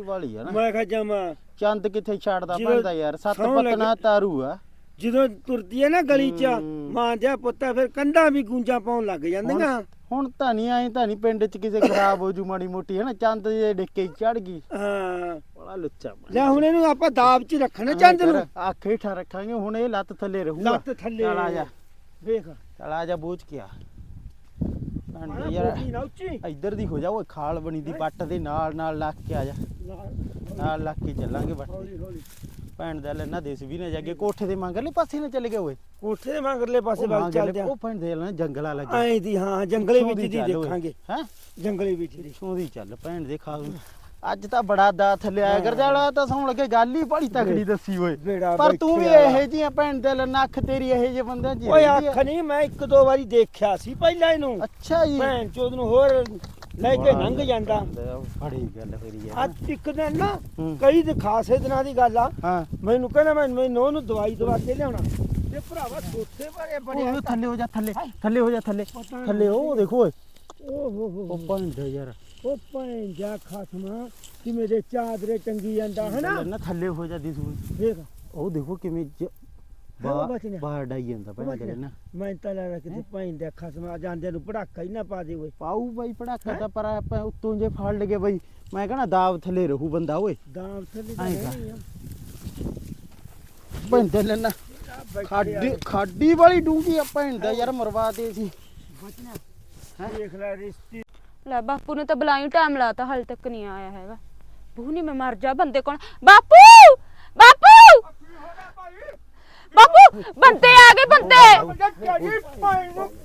ਮੈਂ ਕਿਹਾ ਜਮਾ। ਚੰਦ ਕਿੱਥੇ ਛੱਡਦਾ ਭੈਣ ਦਾ ਯਾਰ? ਸੱਤ ਪਤਨਾ ਤਾਰੂ ਆ। ਜਦੋਂ ਤੁਰਦੀ ਹੈ ਨਾ ਗਲੀ 'ਚ। ਮਾਂ ਜਿਹਾ ਪੁੱਤਾ ਫਿਰ ਕੰਧਾਂ ਵੀ ਗੂੰਜਾਂ ਪਾਉਣ ਲੱਗ ਜਾਂਦੀਆਂ। ਹੁਣ ਤਾਂ ਨਹੀਂ ਆਏ ਤਾਂ ਨਹੀਂ ਪਿੰਡ 'ਚ ਕਿਸੇ ਖਰਾਬ ਹੋ ਜੂ ਮਾੜੀ ਮੋਟੀ ਹੈ ਨਾ ਚੰਦ ਜੇ ਡਿੱਕੇ ਚੜ ਗਈ। ਹਾਂ। ਬੜਾ ਲੁੱਚਾ ਬਣ ਲੈ ਹੁਣ ਇਹਨੂੰ ਆਪਾਂ ਦਾਬ 'ਚ ਰੱਖਣਾ ਚੰਦ ਨੂੰ। ਅੱਖ ਹੇਠਾਂ ਰੱਖਾਂਗੇ ਹੁਣ ਇਹ ਲੱਤ ਥੱਲੇ ਰਹੂਗਾ। ਲੱਤ ਥੱਲੇ। ਚੱਲ ਆ ਜਾ। ਵੇਖ। ਚੱਲ ਆ ਜਾ ਬੋਝ ਕੇ ਆ। ਭੈਣ ਆਣਾ ਦੇ ਯਾਰ ਬੋਲੀ ਨਾ ਉੱਚੀ। ਇੱਧਰ ਦੀ ਹੋ ਜਾ ਓਏ ਖਾਲ ਬਣੀ ਦੀ ਬੱਟ ਦੇ ਨਾਲ ਨਾਲ ਲੱਗ ਕੇ ਆ ਜਾ। ਨਾਲ। ਲੱਗ ਕੇ ਚੱਲਾਂਗੇ ਬੱਟ ਹੌਲੀ ਹੌਲੀ ਭੈਣ ਦਾ ਲੈਣਾ ਦੇਸ ਵੀ ਨਾ ਜਾਗੇ ਕੋਠੇ ਦੇ ਮੰਗਰਲੇ ਪਾਸੇ ਨਾ ਚੱਲ ਗਏ ਓਏ। ਕੋਠੇ ਦੇ ਮਗਰਲੇ ਪਾਸੇ ਵੱਲ ਚੱਲ ਜਾ। ਉਹ ਭੈਣ ਦੇ ਲੈਣਾ ਜੰਗਲਾ ਲੱਗੇ ਐਂ ਦੀ ਹਾਂ ਜੰਗਲੇ ਵਿੱਚ ਦੀ ਦੇਖਾਂਗੇ। ਹੈ? ਜੰਗਲੇ ਵਿੱਚ ਦੀ। ਪਿੱਛੋਂ ਦੀ ਚੱਲ ਭੈਣ ਦੇ ਖਾਸ ਅੱਜ ਤਾਂ ਬੜਾ ਦਾ ਥੱਲੇ ਆਇਆ ਗਰਜਾਲਾ ਤਾਂ ਸੌਣ ਲੱਗੇ ਗੱਲ ਹੀ ਬੜੀ ਤਗੜੀ ਦੱਸੀ ਓਏ। ਬੇੜਾ ਪਰ ਤੂੰ ਵੀ ਬੈਠਿਆ। ਇਹੋ ਜਿਹੀਆਂ ਭੈਣ ਦੇ ਅੱਖ ਤੇਰੀ ਇਹੋ ਜਿਹੇ ਬੰਦਿਆਂ ਜੀ ਓਏ ਅੱਖ ਨਹੀਂ ਮੈਂ ਇੱਕ ਦੋ ਵਾਰੀ ਦੇਖਿਆ ਸੀ ਪਹਿਲਾਂ ਇਹਨੂੰ। ਅੱਛਾ ਜੀ। ਭੈਣ ਚੋਦ ਨੂੰ ਹੋਰ ਲੈ ਕੇ ਲੰਘ ਜਾਂਦਾ। ਬੜੀ ਗੱਲ ਫੇਰੀ ਯਾਰ ਅੱਜ ਇੱਕ ਦਿਨ ਨਾ ਹੂੰ। ਕਈ ਦੇ ਖਾਸੇ ਦਿਨਾਂ ਦੀ ਗੱਲ ਆ। ਹਾਂ। ਮੈਨੂੰ ਕਹਿੰਦਾ ਮੈਂ ਮੈਨੂੰ ਉਹਨੂੰ ਦਵਾਈ ਦਵਾ ਕੇ ਲਿਆਉਣਾ। ਤੇ ਭਰਾਵਾ ਸੋਥੇ ਬਾਰੇ ਉਹ ਥੱਲੇ ਹੋ ਜਾ ਥੱਲੇ ਥੱਲੇ ਹੋ ਜਾ ਥੱਲੇ। ਥੱਲੇ ਉਹ ਦੇਖੋ ਓਏ। ਓ ਹੋ ਹੋ ਉਹ ਯਾਰ ਜਾ ਖਸਮਾ। ਕਿ ਮੇਰੇ ਚਾਦਰੇ ਟੰਗੀ ਜਾਂਦਾ ਹਨਾ? ਨਾ ਥੱਲੇ ਹੋ ਜਾ ਦਿਸੂ। ਦੇਖ। ਉਹ ਦੇਖੋ ਕਿਵੇਂ ਜ- ਉਹ ਬਾ- ਬਚ ਗਿਆ। ਬਾਹਰ ਡਾਈ ਜਾਂਦਾ ਭੈਣ ਦੇ ਨਾ ਮੈਂ ਤਾਂ ਲੱਗਦਾ ਕਿਤੇ ਭੈਣ ਦੇ ਖਸਮਾ। ਜਾਂਦੇ ਨੂੰ ਪੜਾਕਾ ਹੀ ਨਾ ਪਾ ਦੇ ਓਏ। ਪਾਉ ਬਾਈ ਪੜਾਕਾ ਤਾਂ ਪਰ ਆਪਾਂ ਉੱਤੋਂ ਜੇ ਫੜ ਲਗੇ ਬਾਈ। ਮੈਂ ਕਹਣਾ ਦਾਬ ਥੱਲੇ ਰਹੂ ਬੰਦਾ ਓਏ। ਦਾਮ ਥੱਲੇ। ਨਹੀਂ ਆ। ਭੈਣ ਦੇ ਲੈਣਾ ਖਾਡੀ ਖਾਡੀ ਵਾਲੀ ਡੂੰਗੀ ਆ ਭੈਣ ਦਾ ਯਾਰ ਮਰਵਾ ਦੇ ਸੀ। ਬਚਣਾ। ਦੇਖ ਲੈ ਰਿਸ਼ਤੀ। ਲੈ ਬਾਪੂ ਨੇ ਤਾਂ ਬੁਲਾਈ ਟਾਈਮ ਲਾਤਾ ਹਾਲੇ ਤੱਕ ਨਹੀਂ ਆਇਆ ਹੈਗਾ। ਬੂ ਨਹੀਂ ਮੈਂ ਮਰ ਜਾ ਬੰਦੇ ਕੋਲ। ਬਾਪੂ! ਬਾਪੂ! ਬਾਪੂ! ਬੰਦੇ ਆ ਗਏ ਬੰਦੇ!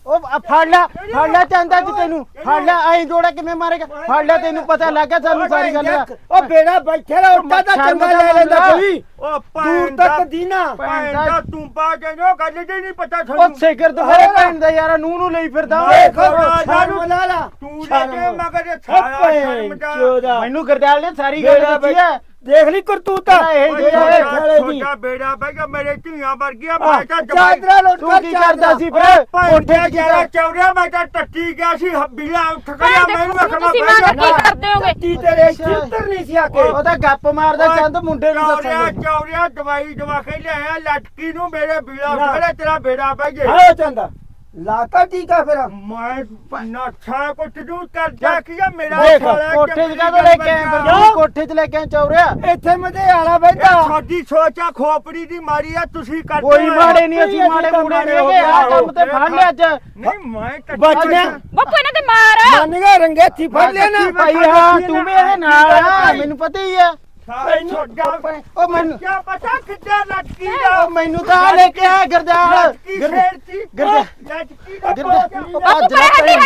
ਉਹ ਆ ਫੜ ਲੈ ਫੜ ਲੈ ਚਾਂਦਾ ਜੀ ਤੈਨੂੰ। ਫੜ ਲੈ ਐਂ ਜੋੜਾ ਕਿਵੇਂ ਮਾਰੇਗਾ? ਫੜ ਲੈ ਤੈਨੂੰ ਪਤਾ ਲੱਗ ਗਿਆ ਸਾਨੂੰ ਸਾਰੀ ਗੱਲ ਦਾ। ਉਹ ਬੇੜਾ ਬੈਠੇ ਉੱਟਾ ਸ਼ਰਮ ਚੰਗਾ ਦਾ ਲੈ ਲੈਂਦਾ। ਕੋਈ। ਉਹ ਦੂਰ ਤੱਕ ਦੀਨਾ ਭੈਣ ਦਾ ਤੂੰ ਪਾ ਕੇ ਜੋ ਗੱਲ ਜੀ ਨਹੀਂ ਪਤਾ ਉਹ ਤੁਹਾਨੂੰ ਸਿਖਰ ਤੋਂ ਮੇਰੇ। ਭੈਣ ਦਾ ਯਾਰ ਨੂੰ ਨੂੰ ਲਈ ਫਿਰਦਾ। ਓਏ ਦੇਖ ਸ਼ਰਮ ਲਾ ਲਾ। ਤੂੰ ਲੈ ਕੇ ਮਗਰ ਇਹ ਉਹ ਸਾਰਾ ਭੈਣ ਸ਼ਰਮ ਦਾ ਚੋਦਾ ਮੈਨੂੰ ਗਰਦਾਲ ਨੇ ਸਾਰੀ ਗੱਲ ਦੱਸੀ ਹੈ। ਦੇਖ ਲਈ ਕਰਤੂਤਾ। ਇਹ ਜਿਹੜਾ ਖੇਲੇ ਦੀ। ਛੋਟਾ ਬੇੜਾ ਬਹਿ ਗਿਆ ਮੇਰੇ ਧੀਆਂ ਵਰਗੀਆਂ ਮੈਂ ਤਾਂ ਜਮਾਈ ਚਾਦਰਾ ਲੁੱਟ ਕਰ ਕੀ ਕਰਦਾ ਸੀ ਫਿਰ? ਤੇ ਜਿਹੜਾ ਚੌੜਿਆ ਮੈਂ ਤਾਂ ਟੱਟੀ ਗਿਆ ਸੀ ਹੱਬੀਲਾ ਉੱਠ ਗਿਆ ਮੈਨੂੰ ਦੇਖੋ ਆਖਣਾ ਤੁਸੀਂ ਬਹਿ ਮਾਂ ਜਾ ਕੀ ਕਰਦੇ ਹੋਗੇ? ਟੀ ਤੇਰੇ ਚਿੱਤਰ ਨਹੀਂ ਸੀ ਆ ਕੇ। ਉਹ ਤਾਂ ਗੱਪ ਮਾਰਦਾ ਚੰਦ ਮੁੰਡੇ ਨੂੰ ਚੌੜਿਆ ਦੱਸਣ ਚੌੜਿਆ ਦਵਾਈ ਦਵਾ ਕੇ ਲਿਆਇਆ ਲਟਕੀ ਨੂੰ ਮੇਰੇ ਬੀੜਾ ਨਾ। ਤੇਰਾ ਬੇੜਾ ਬਹਿ ਗਿਆ ਹਾਂ ਚੰਦਾ ਲਾਤਾ ਟੀਕਾ ਫਿਰ। ਮੈਂ ਨੱਥਾ ਕੁੱਟ ਦੂੰ ਕਰਦਾ ਕੀ ਆ ਮੇਰਾ ਦੇਖ ਸਾਲਾ ਕੋਠੇ 'ਚ ਕਾਹਦੋਂ ਲੈ ਕੇ ਆਇਆ ਫਿਰ? ਤੂੰ ਕੋਠੇ 'ਚ ਲੈ ਕੇ ਆਇਆ ਚੌਰਿਆ? ਇੱਥੇ ਮਦੇ ਆਲਾ ਬੈਠਾ। ਸਾਡੀ ਸੋਚਾ ਖੋਪੜੀ ਦੀ ਮਾਰੀ ਆ ਤੁਸੀਂ ਕਰਦੇ ਕੋਈ ਹੋ। ਮਾੜੇ ਨਹੀਂ ਅਸੀਂ ਮਾੜੇ ਮੂੜੇ ਨਹੀਂ ਹੈਗੇ ਆ ਕੰਮ ਤੇ ਫੜ ਲਿਆ ਅੱਜ। ਨਹੀਂ ਮੈਂ ਟੱਟੀ ਬਚ ਗਿਆ ਬਾਪੂ ਇਹਨਾਂ ਤੇ ਮਾਰ। ਮੰਨ ਗਿਆ ਰੰਗੇ ਥੀ ਫੜ ਲਿਆ ਨਾ। ਭਾਈ ਹਾਂ ਤੂੰ ਵੀ ਇਹਦੇ ਨਾਲ ਆ ਮੈਨੂੰ ਪਤਾ ਹੀ ਆ। ਉਹ ਮੈਨੂੰ ਕਿਆ ਪਤਾ ਕਿੱਦਾਂ ਲਟਕੀ ਦਾ ਉਹ ਮੈਨੂੰ ਤਾਂ ਲੈ ਕੇ ਆ ਗਰਦਾਲ ਲਟਕੀ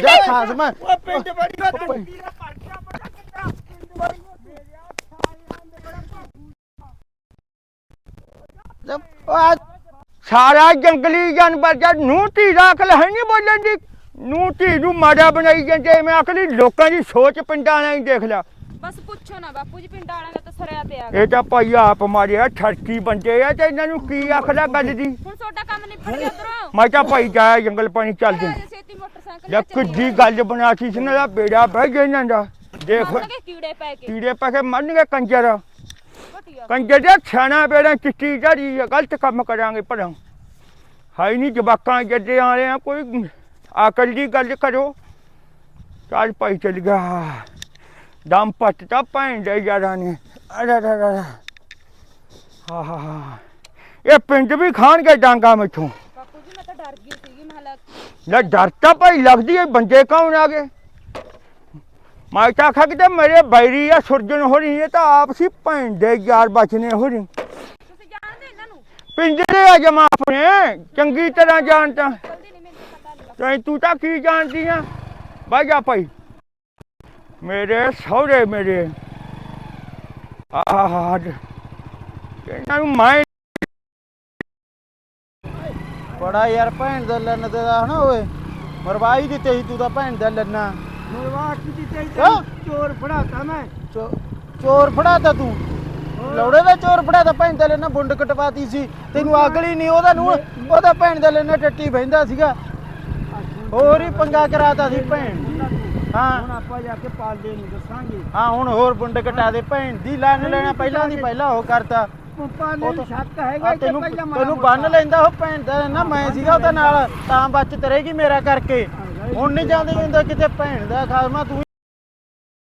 ਦਾ ਖਾਸ ਮੈਂ ਉਹ ਪਿੰਡ ਬੜੀ ਲਟਕੀ ਦਾ ਪਰਚਾ ਪਤਾ ਕਿੱਦਾਂ ਪਿੰਡ ਬੜਾ ਸਾਰਾ ਜੰਗਲੀ ਜਾਨਵਰ ਜਦ ਨੂੰ ਧੀ ਅਕਲ ਹੈ ਨਹੀਂ ਬੋਲਣ ਦੀ। ਨੂੰ ਧੀ ਨੂੰ ਮਾੜਾ ਬਣਾਈ ਜਾਂਦੇ। ਮੈਂ ਅਕਲੀ ਲੋਕਾਂ ਦੀ ਸੋਚ ਪਿੰਡਾਂ ਵਾਲਿਆਂ ਹੀ ਦੇਖ ਲਿਆ ਬਸ ਪੁੱਛੋ ਨਾ ਬਾਪੂ ਜੀ ਪਿੰਡ ਵਾਲਿਆਂ ਦਾ ਤਾਂ ਸਰਿਆ ਪਿਆ ਇਹ ਤਾਂ ਭਾਈ ਆਪ ਮਾਰਿਆ ਠਰਕੀ ਬੰਦੇ ਆ ਤੇ ਇਹਨਾਂ ਨੂੰ ਕੀ ਅਕਲ ਆ ਗੱਲ ਦੀ? ਹੁਣ ਤੁਹਾਡਾ ਕੰਮ ਨਿਬੜ ਗਿਆ ਉਧਰੋਂ। ਮੈਂ ਤਾਂ ਭਾਈ ਜਾਇਆ ਜੰਗਲ ਪਾਣੀ ਚੱਲ ਜੀ। ਛੇਤੀ ਮੋਟਰਸਾਈਕਲ ਜਾਂ ਕਿੱਡੀ ਗੱਲ ਬਣਾਤੀ ਸੀ ਨਾ ਇਹਦਾ ਬੇੜਾ ਬਹਿ ਗਿਆ ਇਹਨਾਂ ਦਾ। ਦੇਖ ਕੀੜੇ ਪੈ ਕੇ। ਕੀੜੇ ਪਾ ਕੇ ਮਰਨਗੇ ਕੰਜਰ। ਘਟੀਆ ਕੰਜਰ ਦੇ ਛਾਣਾ ਬੇੜਾ ਚਿੱਟੀ ਜਿਹੜੀ ਗਲਤ ਕੰਮ ਕਰਾਂਗੇ ਭਲਾ। ਹਾਈ ਨਹੀਂ ਜਵਾਕਾਂ ਜੱਦੇ ਆ ਰਹੇ ਆ ਕੋਈ ਆਕਲ ਦੀ ਗੱਲ ਕਰੋ। ਚੱਲ ਭਾਈ ਚੱਲ ਗਿਆ। ਦਮ ਪੱਟਤਾ ਭੈਣ ਦੇ ਯਾਰਾਂ ਨੇ। ਅੜਾ ੜਾ ੜਾ ਹਾ ਹਾ ਹਾ। ਇਹ ਪਿੰਡ ਵੀ ਖਾਣਗੇ ਡਾਂਗਾ ਮੈਥੋਂ। ਬਾਪੂ ਜੀ ਮੈਂ ਤਾਂ ਡਰ ਗਈ ਸੀਗੀ ਮੈਂ ਹਲਾ ਲੈ ਡਰ ਤਾਂ ਭਾਈ ਲੱਗਦੀ ਹੈ ਬੰਦੇ ਕੌਣ ਆ ਗਏ? ਮੈਂ ਤਾਂ ਆਖਿਆ ਕਿਤੇ ਮੇਰੇ ਬੈਰੀ ਆ ਸੁਰਜਣ ਹੋ ਰਹੀ ਹੈ ਤਾਂ ਆਪ ਸੀ ਭੈਣ ਦੇ ਯਾਰ ਬਚਨੇ ਹੋ ਰਹੀ ਤੁਸੀਂ ਜਾਣਦੇ ਇਹਨਾਂ ਨੂੰ? ਪਿੰਜਰੇ ਆ ਜਮਾ ਆਪਣੇ ਚੰਗੀ ਤਰ੍ਹਾਂ ਜਾਣਦਾ ਜਲਦੀ ਨਹੀਂ ਮੈਨੂੰ ਪਤਾ ਨਹੀਂ ਤੇ ਤੂੰ ਤਾਂ ਕੀ ਜਾਣਦੀ ਆ? ਬਹਿ ਜਾ ਭਾਈ। ਮੇਰੇ ਸਹੁਰੇ ਮੇਰੇ। ਆਹ ਇਹਨਾਂ ਨੂੰ ਮੈਂ ਬੜਾ ਯਾਰ ਭੈਣ ਦਾ ਲੰਨ ਤੇ ਦਾ ਹਨਾ ਓਏ। ਮਰਵਾਈ ਦਿੱਤੇ ਸੀ ਤੂੰ ਤਾਂ ਭੈਣ ਦਾ ਲੰਨਾ। ਮਰਵਾ ਕੀਤੀ ਤੇ ਕਿਉਂ? ਚੋਰ ਫੜਾਤਾ ਮੈਂ। ਚੋਰ ਫੜਾਤਾ ਤੂੰ? ਲੌੜੇ ਦਾ ਚੋਰ ਫੜਾਤਾ ਭੈਣ ਦਾ ਲੈਣਾ ਬੁੰਡ ਕਟਵਾਤੀ ਸੀ। ਤੈਨੂੰ ਅਕਲ ਹੀ ਨਹੀਂ ਉਹਦਾ ਨੂੰ ਉਹਦਾ ਭੈਣ ਦਾ ਲੈਣਾ ਟੱਟੀ ਬਹਿੰਦਾ ਸੀਗਾ। ਹੋਰ ਹੀ ਪੰਗਾ ਕਰਾਤਾ ਸੀ ਭੈਣ। ਹਾਂ। ਹੁਣ ਆਪਾਂ ਜਾ ਕੇ ਪਾਲਦੇ ਨੂੰ ਦੱਸਾਂਗੇ। ਹਾਂ ਹੁਣ ਹੋਰ ਬੁੰਡ ਕਟਾ ਦੇ। ਭੈਣ ਦੀ ਲੰਨ ਲੈਣਾ ਪਹਿਲਾਂ ਦੀ ਪਹਿਲਾਂ ਉਹ ਕਰਤਾ। ਉਹ ਨੂੰ ਤਾਂ- ਸ਼ੱਕ ਹੈਗਾ ਆ ਕਿ ਤੈਨੂੰ ਪਹਿਲਾਂ ਮਾੜਾ ਤੈਨੂੰ ਬੰਨ ਲੈਂਦਾ ਉਹ ਭੈਣ ਦਾ ਨਾ ਮੈਂ ਸੀਗਾ ਉਹਦੇ ਨਾਲ ਤਾਂ ਬਚ ਤਰੇਗੀ ਮੇਰਾ ਕਰਕੇ। ਹੁਣ ਨਹੀਂ ਜਾਂਦੇ ਹੁੰਦਾ ਕਿਤੇ ਭੈਣ ਦਾ ਖਾਸਮਾ ਤੂੰ